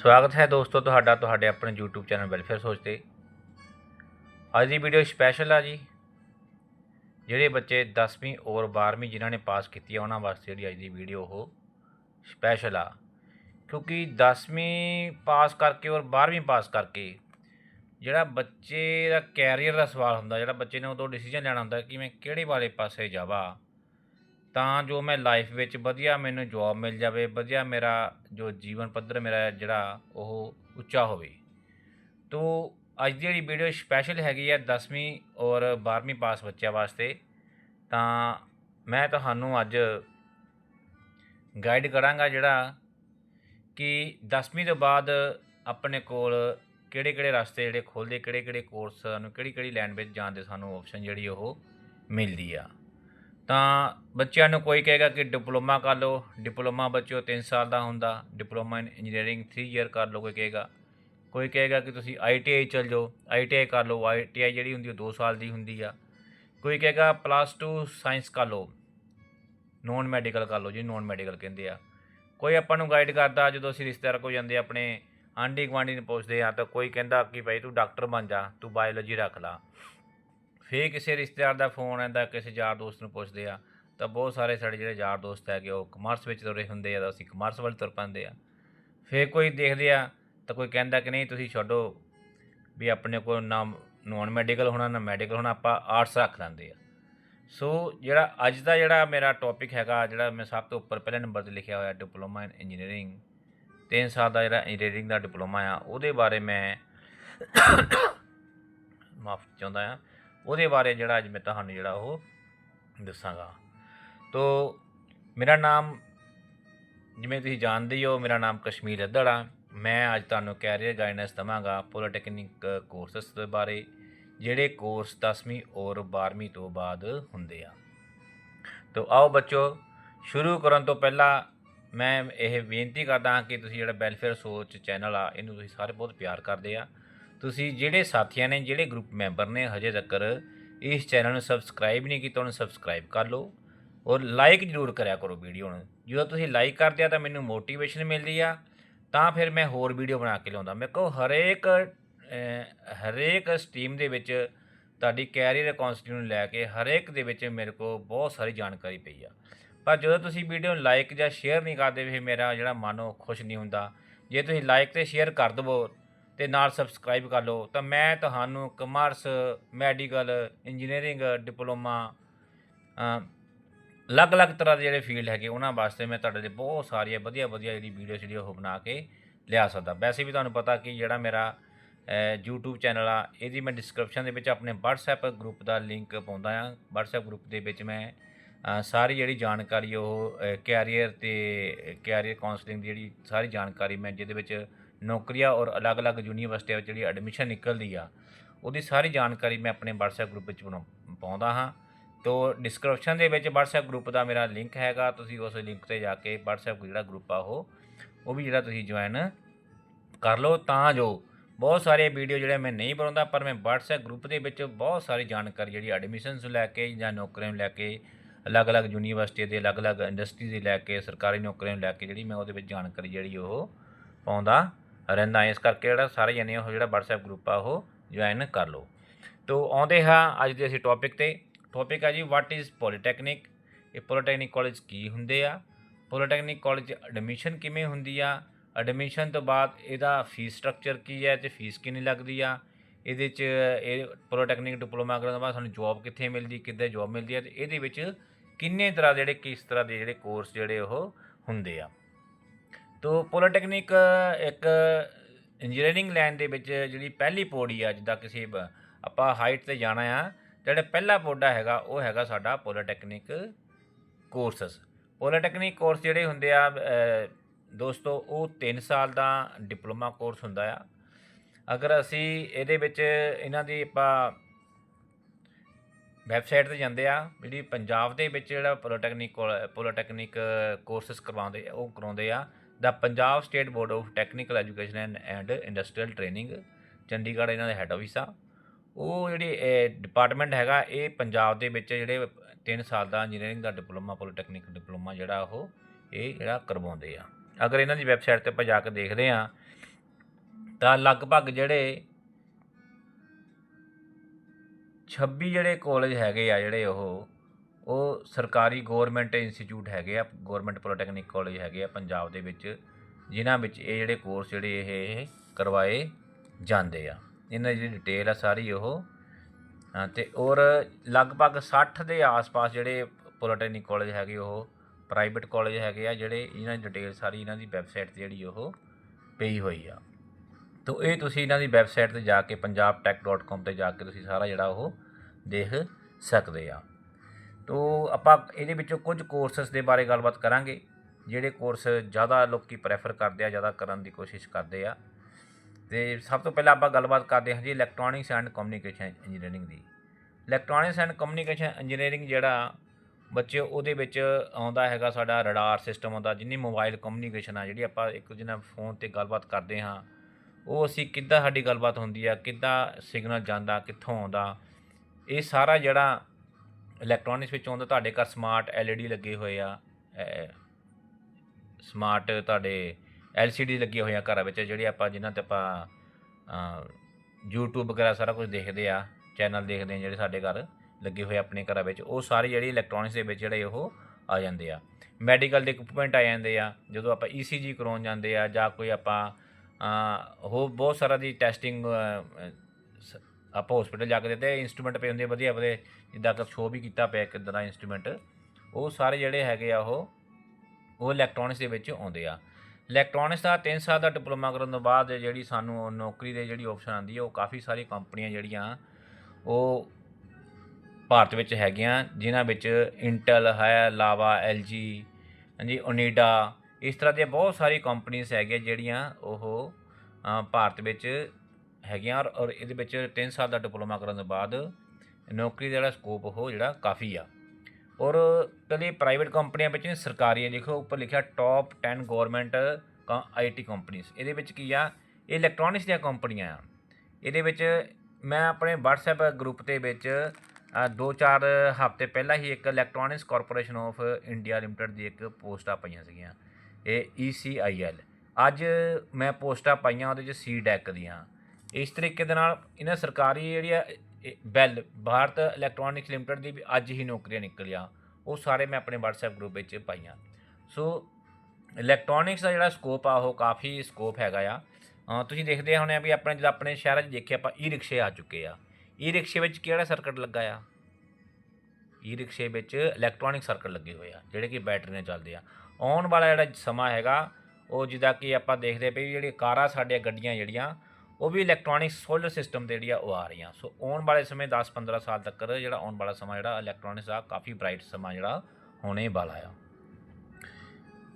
ਸਵਾਗਤ ਹੈ ਦੋਸਤੋ ਤੁਹਾਡਾ, ਤੁਹਾਡੇ ਆਪਣੇ YouTube ਚੈਨਲ ਵੈਲਫੇਅਰ ਸੋਚ ਤੇ। ਅੱਜ ਦੀ ਵੀਡੀਓ ਸਪੈਸ਼ਲ ਆ ਜੀ, ਜਿਹੜੇ ਬੱਚੇ 10ਵੀਂ ਔਰ 12ਵੀਂ ਜਿਨ੍ਹਾਂ ਨੇ ਪਾਸ ਕੀਤੀ ਆ, ਉਹਨਾਂ ਵਾਸਤੇ ਜਿਹੜੀ ਅੱਜ ਦੀ ਵੀਡੀਓ ਉਹ ਸਪੈਸ਼ਲ ਆ। ਕਿਉਂਕਿ 10ਵੀਂ ਪਾਸ ਕਰਕੇ ਔਰ 12ਵੀਂ ਪਾਸ ਕਰਕੇ ਜਿਹੜਾ ਬੱਚੇ ਦਾ ਕੈਰੀਅਰ ਦਾ ਸਵਾਲ ਹੁੰਦਾ, ਜਿਹੜਾ ਬੱਚੇ ਨੇ ਉਦੋਂ ਡਿਸੀਜਨ ਲੈਣਾ ਹੁੰਦਾ ਕਿ ਮੈਂ ਕਿਹੜੇ ਵਾਲੇ ਪਾਸੇ ਜਾਵਾਂ ਤਾਂ ਜੋ ਮੈਂ ਲਾਈਫ ਵਿੱਚ ਵਧੀਆ ਮੈਨੂੰ ਜੋਬ ਮਿਲ ਜਾਵੇ, ਵਧੀਆ ਮੇਰਾ ਜੋ ਜੀਵਨ ਪੱਧਰ ਮੇਰਾ ਜਿਹੜਾ ਉਹ ਉੱਚਾ ਹੋਵੇ। ਤੋ ਅੱਜ ਦੀ ਜਿਹੜੀ ਵੀਡੀਓ ਸਪੈਸ਼ਲ ਹੈਗੀ ਹੈ 10ਵੀਂ ਔਰ 12ਵੀਂ ਪਾਸ ਬੱਚਿਆਂ ਵਾਸਤੇ, ਤਾਂ ਮੈਂ ਤੁਹਾਨੂੰ ਅੱਜ ਗਾਈਡ ਕਰਾਂਗਾ ਜਿਹੜਾ ਕਿ 10ਵੀਂ ਤੋਂ ਬਾਅਦ ਆਪਣੇ ਕੋਲ ਕਿਹੜੇ ਕਿਹੜੇ ਰਸਤੇ ਜਿਹੜੇ ਖੋਲਦੇ ਕਿਹੜੇ ਕਿਹੜੇ ਕੋਰਸ ਨੂੰ ਕਿਹੜੀ ਕਿਹੜੀ ਲਾਈਨ ਵਿੱਚ ਜਾਣ ਦੇ ਸਾਨੂੰ ਆਪਸ਼ਨ ਜਿਹੜੀ ਉਹ ਮਿਲਦੀ ਆ। ਤਾਂ ਬੱਚਿਆਂ ਨੂੰ ਕੋਈ ਕਹੇਗਾ ਕਿ ਡਿਪਲੋਮਾ ਕਰ ਲਓ, ਡਿਪਲੋਮਾ ਬੱਚਿਓ 3 ਸਾਲ ਦਾ ਹੁੰਦਾ, ਡਿਪਲੋਮਾ ਇਨ ਇੰਜੀਨੀਅਰਿੰਗ 3 ਇਅਰ ਕਰ ਲਓ ਕੋਈ ਕਹੇਗਾ। ਕੋਈ ਕਹੇਗਾ ਕਿ ਤੁਸੀਂ ਆਈਟੀਆਈ ਚਲ ਜਾਓ ਆਈਟੀਆਈ ਕਰ ਲਓ ਆਈਟੀਆਈ ਜਿਹੜੀ ਹੁੰਦੀ ਉਹ 2 ਸਾਲ ਦੀ ਹੁੰਦੀ ਆ। ਕੋਈ ਕਹੇਗਾ ਪਲੱਸ 2 ਸਾਇੰਸ ਕਰ ਲਓ ਨੋਨ ਮੈਡੀਕਲ ਕਰ ਲਓ ਜੀ ਨੋਨ ਮੈਡੀਕਲ ਕਹਿੰਦੇ ਆ। ਕੋਈ ਆਪਾਂ ਨੂੰ ਗਾਈਡ ਕਰਦਾ, ਜਦੋਂ ਅਸੀਂ ਰਿਸ਼ਤੇਦਾਰ ਕੋਲ ਜਾਂਦੇ ਆਪਣੇ ਆਂਢੀ ਗੁਆਂਢੀ ਨੂੰ ਪੁੱਛਦੇ ਆ, ਤਾਂ ਕੋਈ ਕਹਿੰਦਾ ਕਿ ਭਾਈ ਤੂੰ ਡਾਕਟਰ ਬਣ ਜਾ, ਤੂੰ ਬਾਇਓਲੋਜੀ ਰੱਖ ਲਾ। ਫੇਰ ਕਿਸੇ ਰਿਸ਼ਤੇਦਾਰ ਦਾ ਫੋਨ ਆਉਂਦਾ, ਕਿਸੇ ਯਾਰ ਦੋਸਤ ਨੂੰ ਪੁੱਛਦੇ ਆ, ਤਾਂ ਬਹੁਤ ਸਾਰੇ ਸਾਡੇ ਜਿਹੜੇ ਯਾਰ ਦੋਸਤ ਹੈਗੇ, ਉਹ ਕਮਰਸ ਵਿੱਚ ਤੁਰੇ ਹੁੰਦੇ ਆ ਤਾਂ ਅਸੀਂ ਕਮਰਸ ਵੱਲ ਤੁਰ ਪੈਂਦੇ ਆ। ਫੇਰ ਕੋਈ ਦੇਖਦੇ ਆ, ਤਾਂ ਕੋਈ ਕਹਿੰਦਾ ਕਿ ਨਹੀਂ ਤੁਸੀਂ ਛੱਡੋ, ਵੀ ਆਪਣੇ ਕੋਲ ਨਾ ਨੋਨ ਮੈਡੀਕਲ ਹੋਣਾ, ਨਾ ਮੈਡੀਕਲ ਹੋਣਾ, ਆਪਾਂ ਆਰਟਸ ਰੱਖ ਲੈਂਦੇ ਆ। ਸੋ ਜਿਹੜਾ ਅੱਜ ਦਾ ਜਿਹੜਾ ਮੇਰਾ ਟੌਪਿਕ ਹੈਗਾ, ਜਿਹੜਾ ਮੈਂ ਸਭ ਤੋਂ ਉੱਪਰ ਪਹਿਲੇ ਨੰਬਰ ਤੇ ਲਿਖਿਆ ਹੋਇਆ ਡਿਪਲੋਮਾ ਇਨ ਇੰਜੀਨੀਅਰਿੰਗ 3 ਸਾਲ ਦਾ ਜਿਹੜਾ ਇੰਜੀਨੀਅਰਿੰਗ ਦਾ ਡਿਪਲੋਮਾ ਆ, ਉਹਦੇ ਬਾਰੇ ਮੈਂ ਮਾਫ ਚਾਹੁੰਦਾ ਆ ਉਹਦੇ ਬਾਰੇ ਜਿਹੜਾ ਅੱਜ ਮੈਂ ਤੁਹਾਨੂੰ ਜਿਹੜਾ ਉਹ ਦੱਸਾਂਗਾ। ਤੋ ਮੇਰਾ ਨਾਮ ਜਿਵੇਂ ਤੁਸੀਂ ਜਾਣਦੇ ਹੀ ਹੋ, ਮੇਰਾ ਨਾਮ ਕਸ਼ਮੀਰ ਅੱਦੜ ਆ। ਮੈਂ ਅੱਜ ਤੁਹਾਨੂੰ ਕੈਰੀਅਰ ਗਾਈਡੈਂਸ ਦਵਾਂਗਾ ਪੋਲੀਟੈਕਨਿਕ ਕੋਰਸਸ ਦੇ ਬਾਰੇ, ਜਿਹੜੇ ਕੋਰਸ 10ਵੀਂ ਔਰ 12ਵੀਂ ਤੋਂ ਬਾਅਦ ਹੁੰਦੇ ਆ। ਤੋ ਆਓ ਬੱਚੋ, ਸ਼ੁਰੂ ਕਰਨ ਤੋਂ ਪਹਿਲਾਂ ਮੈਂ ਇਹ ਬੇਨਤੀ ਕਰਦਾ ਹਾਂ ਕਿ ਤੁਸੀਂ ਜਿਹੜਾ ਵੈਲਫੇਅਰ ਸੋਚ ਚੈਨਲ ਆ, ਇਹਨੂੰ ਤੁਸੀਂ ਸਾਰੇ ਬਹੁਤ ਪਿਆਰ ਕਰਦੇ ਆ। ਤੁਸੀਂ ਜਿਹੜੇ ਸਾਥੀਆਂ ਨੇ, ਜਿਹੜੇ ਗਰੁੱਪ ਮੈਂਬਰ ਨੇ ਹਜੇ ਤੱਕ ਇਸ ਚੈਨਲ ਨੂੰ ਸਬਸਕ੍ਰਾਈਬ ਨਹੀਂ ਕੀਤਾ, ਉਹਨੂੰ ਸਬਸਕ੍ਰਾਈਬ ਕਰ ਲਓ ਔਰ ਲਾਈਕ ਜ਼ਰੂਰ ਕਰਿਆ ਕਰੋ ਵੀਡੀਓ ਨੂੰ। ਜਦੋਂ ਤੁਸੀਂ ਲਾਈਕ ਕਰਦੇ ਆ ਤਾਂ ਮੈਨੂੰ ਮੋਟੀਵੇਸ਼ਨ ਮਿਲਦੀ ਆ, ਤਾਂ ਫਿਰ ਮੈਂ ਹੋਰ ਵੀਡੀਓ ਬਣਾ ਕੇ ਲਿਆਉਂਦਾ। ਮੇਰੇ ਕੋਲ ਹਰੇਕ ਹਰੇਕ ਸਟਰੀਮ ਦੇ ਵਿੱਚ ਤੁਹਾਡੀ ਕੈਰੀਅਰ ਕਾਉਂਸਲਿੰਗ ਨੂੰ ਲੈ ਕੇ ਹਰੇਕ ਦੇ ਵਿੱਚ ਮੇਰੇ ਕੋਲ ਬਹੁਤ ਸਾਰੀ ਜਾਣਕਾਰੀ ਪਈ ਆ। ਪਰ ਜਦੋਂ ਤੁਸੀਂ ਵੀਡੀਓ ਨੂੰ ਲਾਈਕ ਜਾਂ ਸ਼ੇਅਰ ਨਹੀਂ ਕਰਦੇ, ਫਿਰ ਮੇਰਾ ਜਿਹੜਾ ਮਨ ਉਹ ਖੁਸ਼ ਨਹੀਂ ਹੁੰਦਾ। ਜੇ ਤੁਸੀਂ ਲਾਈਕ ਤੇ ਸ਼ੇਅਰ ਕਰ ਦਵੋ ਤੇ ਨਾਲ ਸਬਸਕ੍ਰਾਈਬ ਕਰ ਲਓ। ਤਾਂ ਮੈਂ ਤੁਹਾਨੂੰ ਕਮਰਸ ਮੈਡੀਕਲ ਇੰਜੀਨੀਅਰਿੰਗ ਡਿਪਲੋਮਾ ਅਲੱਗ-ਅਲੱਗ ਤਰ੍ਹਾਂ ਦੇ ਜਿਹੜੇ ਫੀਲਡ ਹੈਗੇ ਉਹਨਾਂ ਵਾਸਤੇ ਮੈਂ ਤੁਹਾਡੇ ਲਈ ਬਹੁਤ ਸਾਰੀਆਂ ਵਧੀਆ ਵਧੀਆ ਜਿਹੜੀ ਵੀਡੀਓ ਜਿਹੜੀ ਉਹ ਬਣਾ ਕੇ ਲਿਆ ਸਕਦਾ। ਵੈਸੇ ਵੀ ਤੁਹਾਨੂੰ ਪਤਾ ਕਿ ਜਿਹੜਾ ਮੇਰਾ ਅ, YouTube ਚੈਨਲ ਆ ਇਹਦੀ ਮੈਂ ਡਿਸਕ੍ਰਿਪਸ਼ਨ ਦੇ ਵਿੱਚ ਆਪਣੇ WhatsApp ਗਰੁੱਪ ਦਾ ਲਿੰਕ ਪਾਉਂਦਾ ਆ। WhatsApp ਗਰੁੱਪ ਦੇ ਵਿੱਚ ਮੈਂ ਸਾਰੀ ਜਿਹੜੀ ਜਾਣਕਾਰੀ ਉਹ ਕੈਰੀਅਰ ਤੇ ਕੈਰੀਅਰ ਕਾਉਂਸਲਿੰਗ ਦੀ ਜਿਹੜੀ ਸਾਰੀ ਜਾਣਕਾਰੀ ਮੈਂ ਜਿਹਦੇ ਵਿੱਚ ਨੌਕਰੀਆਂ ਔਰ ਅਲੱਗ-ਅਲੱਗ ਯੂਨੀਵਰਸਿਟੀਆਂ ਵਿੱਚ ਜਿਹੜੀ ਐਡਮਿਸ਼ਨ ਨਿਕਲਦੀ ਆ, ਉਹਦੀ ਸਾਰੀ ਜਾਣਕਾਰੀ ਮੈਂ ਆਪਣੇ WhatsApp ਗਰੁੱਪ ਵਿੱਚ ਪਾਉਣਾ- ਪਾਉਂਦਾ ਹਾਂ। ਤੋ ਡਿਸਕ੍ਰਿਪਸ਼ਨ ਦੇ ਵਿੱਚ WhatsApp ਗਰੁੱਪ ਦਾ ਮੇਰਾ ਲਿੰਕ ਹੈਗਾ, ਤੁਸੀਂ ਉਸ ਲਿੰਕ ਤੇ ਜਾ ਕੇ WhatsApp ਜਿਹੜਾ ਗਰੁੱਪ ਆ ਉਹ ਉਹ ਵੀ ਜਿਹੜਾ ਤੁਸੀਂ ਜੁਆਇਨ ਕਰ ਲਓ, ਤਾਂ ਜੋ ਬਹੁਤ ਸਾਰੇ ਵੀਡੀਓ ਜਿਹੜੇ ਮੈਂ ਨਹੀਂ ਬਣਾਉਂਦਾ, ਪਰ ਮੈਂ WhatsApp ਗਰੁੱਪ ਦੇ ਵਿੱਚ ਬਹੁਤ ਸਾਰੀ ਜਾਣਕਾਰੀ ਜਿਹੜੀ ਐਡਮਿਸ਼ਨਸ ਨੂੰ ਲੈ ਕੇ ਜਾਂ ਨੌਕਰੀਆਂ ਨੂੰ ਲੈ ਕੇ, ਅਲੱਗ-ਅਲੱਗ ਯੂਨੀਵਰਸਿਟੀ ਦੇ ਅਲੱਗ-ਅਲੱਗ ਇੰਡਸਟਰੀ ਦੇ ਲੈ ਕੇ, ਸਰਕਾਰੀ ਨੌਕਰੀਆਂ ਨੂੰ ਲੈ ਕੇ ਜਿਹੜੀ ਮੈਂ ਉਹਦੇ ਵਿੱਚ ਜਾਣਕਾਰੀ ਜਿਹੜੀ ਉਹ ਪਾਉਂਦਾ। ਰਹਿੰਦਾ ਇਸ ਕਰਕੇ ਜਿਹੜਾ ਸਾਰੇ ਜਣੇ ਉਹ ਜਿਹੜਾ WhatsApp ਗਰੁੱਪ ਆ, ਉਹ ਜੁਆਇਨ ਕਰ ਲਓ। ਤੋ ਆਉਂਦੇ ਹਾਂ ਅੱਜ ਦੇ ਅਸੀਂ ਟੌਪਿਕ ਤੇ। ਟੌਪਿਕ ਆ ਜੀ ਵਾਟ ਇਜ਼ ਪੋਲੀਟੈਕਨਿਕ ਇਹ ਪੋਲੀਟੈਕਨਿਕ ਕਾਲਜ ਕੀ ਹੁੰਦੇ ਆ? ਪੋਲੀਟੈਕਨਿਕ ਕਾਲਜ ਐਡਮਿਸ਼ਨ ਕਿਵੇਂ ਹੁੰਦੀ ਆ? ਐਡਮਿਸ਼ਨ ਤੋਂ ਬਾਅਦ ਇਹਦਾ ਫੀਸ ਸਟਰਕਚਰ ਕੀ ਹੈ ਤੇ ਫੀਸ ਕਿੰਨੀ ਲੱਗਦੀ ਆ? ਇਹਦੇ ਚ ਇਹ ਪੋਲੀਟੈਕਨਿਕ ਡਿਪਲੋਮਾ ਕਰਨ ਤੋਂ ਬਾਅਦ ਸਾਨੂੰ ਜੌਬ ਕਿੱਥੇ ਮਿਲਦੀ, ਕਿੱਦਾਂ ਜੌਬ ਮਿਲਦੀ ਹੈ ਤੇ ਇਹਦੇ ਵਿੱਚ ਕਿੰਨੇ ਤਰ੍ਹਾਂ ਦੇ ਜਿਹੜੇ ਕਿਸ ਤਰ੍ਹਾਂ ਦੇ ਜਿਹੜੇ ਕੋਰਸ ਜਿਹੜੇ ਉਹ ਹੁੰਦੇ ਆ। ਤੋ ਪੋਲੀਟੈਕਨਿਕ ਇੱਕ ਇੰਜੀਨੀਅਰਿੰਗ ਲਾਈਨ ਦੇ ਵਿੱਚ ਜਿਹੜੀ ਪਹਿਲੀ ਪੌੜੀ ਆ, ਜਿੱਦਾਂ ਕਿਸੇ ਆਪਾਂ ਹਾਈਟ ਤੇ ਜਾਣਾ ਆ, ਜਿਹੜਾ ਪਹਿਲਾ ਪੌੜਾ ਹੈਗਾ, ਉਹ ਹੈਗਾ ਸਾਡਾ ਪੋਲੀਟੈਕਨਿਕ ਕੋਰਸਸ। ਪੋਲੀਟੈਕਨਿਕ ਕੋਰਸ ਜਿਹੜੇ ਹੁੰਦੇ ਆ ਦੋਸਤੋ, ਉਹ 3 ਸਾਲ ਦਾ ਡਿਪਲੋਮਾ ਕੋਰਸ ਹੁੰਦਾ ਆ। ਅਗਰ ਅਸੀਂ ਇਹਦੇ ਵਿੱਚ ਇਹਨਾਂ ਦੀ ਆਪਾਂ ਵੈਬਸਾਈਟ ਤੇ ਜਾਂਦੇ ਆ, ਜਿਹੜੀ ਪੰਜਾਬ ਦੇ ਵਿੱਚ ਜਿਹੜਾ ਪੋਲੀਟੈਕਨਿਕ ਪੋਲੀਟੈਕਨਿਕ ਕੋਰਸਸ ਕਰਵਾਉਂਦੇ, ਉਹ ਕਰਾਉਂਦੇ ਆ ਦਾ Punjab state board of technical education and industrial training Chandigarh ਇਹਨਾਂ ਦਾ ਹੈੱਡ ਆਫਿਸ ਆ। ਉਹ ਜਿਹੜੀ ਡਿਪਾਰਟਮੈਂਟ ਹੈਗਾ, ਇਹ ਪੰਜਾਬ ਦੇ ਵਿੱਚ ਜਿਹੜੇ 3 ਸਾਲ ਦਾ ਇੰਜੀਨੀਅਰਿੰਗ ਦਾ ਡਿਪਲੋਮਾ ਪੋਲੀਟੈਕਨਿਕ ਡਿਪਲੋਮਾ ਜਿਹੜਾ ਉਹ, ਇਹ ਜਿਹੜਾ ਕਰਵਾਉਂਦੇ ਆ। ਅਗਰ ਇਹਨਾਂ ਦੀ ਵੈਬਸਾਈਟ ਤੇ ਆਪਾਂ ਜਾ ਕੇ ਦੇਖਦੇ ਆ, ਤਾਂ ਲਗਭਗ ਜਿਹੜੇ 26 ਜਿਹੜੇ ਕਾਲਜ ਹੈਗੇ ਆ ਜਿਹੜੇ ਉਹ ਉਹ ਸਰਕਾਰੀ ਗੌਰਮੈਂਟ ਇੰਸਟੀਚਿਊਟ ਹੈਗੇ ਆ ਗੌਰਮੈਂਟ ਪੋਲੀਟੈਕਨਿਕ ਕਾਲਜ ਹੈਗੇ ਆ ਪੰਜਾਬ ਦੇ ਵਿੱਚ ਜਿਨ੍ਹਾਂ ਵਿੱਚ ਇਹ ਜਿਹੜੇ ਕੋਰਸ ਜਿਹੜੇ ਇਹ ਕਰਵਾਏ ਜਾਂਦੇ ਆ। ਇਹਨਾਂ ਦੀ ਜਿਹੜੀ ਡਿਟੇਲ ਆ ਸਾਰੀ ਉਹ ਹਾਂ, ਤੇ ਔਰ ਲਗਭਗ 60 ਦੇ ਆਸ-ਪਾਸ ਜਿਹੜੇ ਪੋਲੀਟੈਕਨਿਕ ਕਾਲਜ ਹੈਗੇ ਉਹ ਪ੍ਰਾਈਵੇਟ ਕਾਲਜ ਹੈਗੇ ਆ ਜਿਹੜੇ ਇਹਨਾਂ ਦੀ ਡਿਟੇਲ ਸਾਰੀ ਇਹਨਾਂ ਦੀ ਵੈਬਸਾਈਟ ਤੇ ਜਿਹੜੀ ਉਹ ਪਈ ਹੋਈ ਆ। ਤੋ ਇਹ ਤੁਸੀਂ ਇਹਨਾਂ ਦੀ ਵੈਬਸਾਈਟ ਤੇ ਜਾ ਕੇ punjabtech.com ਤੇ ਜਾ ਕੇ ਤੁਸੀਂ ਸਾਰਾ ਜਿਹੜਾ ਉਹ ਦੇਖ ਸਕਦੇ ਆ। ਤੋ ਆਪਾਂ ਇਹਦੇ ਵਿੱਚੋਂ ਕੁਝ ਕੋਰਸਸ ਦੇ ਬਾਰੇ ਗੱਲਬਾਤ ਕਰਾਂਗੇ, ਜਿਹੜੇ ਕੋਰਸ ਜ਼ਿਆਦਾ ਲੋਕੀ ਪ੍ਰੈਫਰ ਕਰਦੇ ਆ, ਜ਼ਿਆਦਾ ਕਰਨ ਦੀ ਕੋਸ਼ਿਸ਼ ਕਰਦੇ ਆ। ਤੇ ਸਭ ਤੋਂ ਪਹਿਲਾਂ ਆਪਾਂ ਗੱਲਬਾਤ ਕਰਦੇ ਹਾਂ ਜੀ ਇਲੈਕਟ੍ਰੋਨਿਕਸ ਐਂਡ ਕਮਿਊਨੀਕੇਸ਼ਨ ਇੰਜੀਨੀਅਰਿੰਗ ਦੀ। ਇਲੈਕਟ੍ਰੋਨਿਕਸ ਐਂਡ ਕਮਿਊਨੀਕੇਸ਼ਨ ਇੰਜੀਨੀਅਰਿੰਗ ਜਿਹੜਾ ਬੱਚੇ, ਉਹਦੇ ਵਿੱਚ ਆਉਂਦਾ ਹੈਗਾ ਸਾਡਾ ਰਡਾਰ ਸਿਸਟਮ ਆਉਂਦਾ, ਜਿੰਨੀ ਮੋਬਾਈਲ ਕਮਿਊਨੀਕੇਸ਼ਨ ਆ, ਜਿਹੜੀ ਆਪਾਂ ਇੱਕ ਦੂਜੇ ਨਾਲ ਫੋਨ ਤੇ ਗੱਲਬਾਤ ਕਰਦੇ ਹਾਂ, ਉਹ ਅਸੀਂ ਕਿੱਦਾਂ ਸਾਡੀ ਗੱਲਬਾਤ ਹੁੰਦੀ ਆ, ਕਿੱਦਾਂ ਸਿਗਨਲ ਜਾਂਦਾ, ਕਿੱਥੋਂ ਆਉਂਦਾ, ਇਹ ਸਾਰਾ ਜਿਹੜਾ ਇਲੈਕਟ੍ਰੋਨਿਕਸ ਵਿੱਚ ਆਉਂਦਾ ਤੁਹਾਡੇ ਘਰ ਸਮਾਰਟ LED ਲੱਗੇ ਹੋਏ ਆ ਸਮਾਰਟ ਤੁਹਾਡੇ LCD ਲੱਗੇ ਹੋਏ ਆ ਘਰਾਂ ਵਿੱਚ ਜਿਹੜੇ ਆਪਾਂ ਜਿਨ੍ਹਾਂ ਤੇ ਆਪਾਂ ਅ, YouTube ਵਗੈਰਾ ਸਾਰਾ ਕੁਝ ਦੇਖਦੇ ਆ ਚੈਨਲ ਦੇਖਦੇ ਆ ਜਿਹੜੇ ਸਾਡੇ ਘਰ ਲੱਗੇ ਹੋਏ ਆ ਆਪਣੇ ਘਰਾਂ ਵਿੱਚ ਉਹ ਸਾਰੇ ਜਿਹੜੇ ਇਲੈਕਟ੍ਰੋਨਿਕਸ ਦੇ ਵਿੱਚ ਜਿਹੜੇ ਉਹ ਆ ਜਾਂਦੇ ਆ। ਮੈਡੀਕਲ ਦੇ ਇਕਵਿਪਮੈਂਟ ਆ ਜਾਂਦੇ ਆ ਜਦੋਂ ਆਪਾਂ ECG ਕਰਾਉਣ ਜਾਂਦੇ ਆ ਜਾਂ ਕੋਈ ਆਪਾਂ ਅ, ਹੋਰ ਬਹੁਤ ਸਾਰਾ ਦੀ ਟੈਸਟਿੰਗ ਆਪਾਂ ਹਸਪੀਟਲ ਜਾ ਕੇ ਦਿੱਤੇ ਇਨਸਟਰੂਮੈਂਟ ਪਏ ਹੁੰਦੇ ਵਧੀਆ ਵਧੀਆ, ਜਿੱਦਾਂ ਕਿ ਸ਼ੋਅ ਵੀ ਕੀਤਾ ਪਿਆ ਕਿਦਾਂ ਦਾ ਇਨਸਟਰੂਮੈਂਟ ਉਹ ਸਾਰੇ ਜਿਹੜੇ ਹੈਗੇ ਆ ਉਹ ਉਹ ਇਲੈਕਟ੍ਰੋਨਿਕਸ ਦੇ ਵਿੱਚ ਆਉਂਦੇ ਆ। ਇਲੈਕਟ੍ਰੋਨਿਕਸ ਦਾ 3 ਸਾਲ ਦਾ ਡਿਪਲੋਮਾ ਕਰਨ ਤੋਂ ਬਾਅਦ ਜਿਹੜੀ ਸਾਨੂੰ ਨੌਕਰੀ ਦੇ ਜਿਹੜੀ ਆਪਸ਼ਨ ਆਉਂਦੀ ਹੈ ਉਹ ਕਾਫੀ ਸਾਰੀ ਕੰਪਨੀਆਂ ਜਿਹੜੀਆਂ, ਉਹ ਭਾਰਤ ਵਿੱਚ ਹੈਗੀਆਂ, ਜਿਨ੍ਹਾਂ ਵਿੱਚ ਇੰਟਲ ਹੈ ਲਾਵਾ LG ਹਾਂਜੀ ਓਨੀਡਾ ਇਸ ਤਰ੍ਹਾਂ ਦੀਆਂ ਬਹੁਤ ਸਾਰੀ ਕੰਪਨੀਆਂ ਹੈਗੀਆਂ ਜਿਹੜੀਆਂ ਉਹ ਭਾਰਤ ਵਿੱਚ ਹੈਗੀਆਂ ਔਰ ਔਰ ਇਹਦੇ ਵਿੱਚ 3 ਸਾਲ ਦਾ ਡਿਪਲੋਮਾ ਕਰਨ ਤੋਂ ਬਾਅਦ ਨੌਕਰੀ ਦਾ ਜਿਹੜਾ ਸਕੋਪ, ਉਹ ਜਿਹੜਾ ਕਾਫੀ ਆ। ਔਰ ਕਦੇ ਪ੍ਰਾਈਵੇਟ ਕੰਪਨੀਆਂ ਵਿੱਚ ਸਰਕਾਰੀ ਹੈ ਦੇਖੋ ਉੱਪਰ ਲਿਖਿਆ ਟੌਪ 10 ਗਵਰਨਮੈਂਟ ਆਈਟੀ ਕੰਪਨੀਆਂ ਇਹਦੇ ਵਿੱਚ ਕੀ ਆ? ਇਹ ਇਲੈਕਟ੍ਰੋਨਿਕਸ ਦੀਆਂ ਕੰਪਨੀਆਂ ਆ। ਇਹਦੇ ਵਿੱਚ ਮੈਂ ਆਪਣੇ WhatsApp ਗਰੁੱਪ ਦੇ ਵਿੱਚ ਦੋ ਚਾਰ ਹਫ਼ਤੇ ਪਹਿਲਾਂ ਹੀ ਇੱਕ electronics corporation of India limited ਦੀ ਇੱਕ ਪੋਸਟਾਂ ਪਾਈਆਂ ਸੀਗੀਆਂ। ਇਹ ECIL ਅੱਜ ਮੈਂ ਪੋਸਟਾਂ ਪਾਈਆਂ, ਉਹਦੇ ਵਿੱਚ ਸੀ ਡੈਕ ਦੀਆਂ। ਇਸ ਤਰੀਕੇ ਦੇ ਨਾਲ ਇਹਨਾਂ ਸਰਕਾਰੀ ਜਿਹੜੀ ਆ ਬੈਲ, ਭਾਰਤ ਇਲੈਕਟ੍ਰੋਨਿਕਸ ਲਿਮਟਿਡ ਦੀ ਵੀ ਅੱਜ ਹੀ ਨੌਕਰੀਆਂ ਨਿਕਲੀਆਂ। ਉਹ ਸਾਰੇ ਮੈਂ ਆਪਣੇ WhatsApp ਗਰੁੱਪ ਵਿੱਚ ਪਾਈਆਂ। ਸੋ ਇਲੈਕਟ੍ਰੋਨਿਕਸ ਦਾ ਜਿਹੜਾ ਸਕੋਪ ਆ, ਉਹ ਕਾਫੀ ਸਕੋਪ ਹੈਗਾ ਆ। ਤੁਸੀਂ ਦੇਖਦੇ ਹੋਣੇ ਆ ਵੀ ਆਪਣੇ ਜਿਹੜਾ ਆਪਣੇ ਸ਼ਹਿਰਾਂ 'ਚ ਦੇਖਿਆ ਆਪਾਂ ਈ ਰਿਕਸ਼ੇ ਆ ਚੁੱਕੇ ਆ। ਈ ਰਿਕਸ਼ੇ ਵਿੱਚ ਕਿਹੜਾ ਸਰਕਟ ਲੱਗਾ ਆ? ਈ ਰਿਕਸ਼ੇ ਵਿੱਚ ਇਲੈਕਟ੍ਰੋਨਿਕ ਸਰਕਟ ਲੱਗੇ ਹੋਏ ਆ, ਜਿਹੜੇ ਕਿ ਬੈਟਰੀ ਨਾਲ ਚੱਲਦੇ ਆ। ਆਉਣ ਵਾਲਾ ਜਿਹੜਾ ਸਮਾਂ ਹੈਗਾ, ਉਹ ਜਿੱਦਾਂ ਕਿ ਆਪਾਂ ਦੇਖਦੇ ਪਏ ਵੀ ਜਿਹੜੀ ਕਾਰਾਂ ਸਾਡੀਆਂ, ਗੱਡੀਆਂ ਜਿਹੜੀਆਂ ਉਹ ਵੀ ਇਲੈਕਟ੍ਰੋਨਿਕ ਸੋਲਰ ਸਿਸਟਮ ਤੇ ਜਿਹੜੀ ਆ ਉਹ ਆ ਰਹੀਆਂ। ਸੋ ਆਉਣ ਵਾਲੇ ਸਮੇਂ 10-15 ਸਾਲ ਤੱਕ, ਜਿਹੜਾ ਆਉਣ ਵਾਲਾ ਸਮਾਂ ਜਿਹੜਾ ਇਲੈਕਟ੍ਰੋਨਿਕਸ ਦਾ, ਕਾਫੀ ਬ੍ਰਾਈਟ ਸਮਾਂ ਜਿਹੜਾ ਹੋਣੇ ਵਾਲਾ ਆ।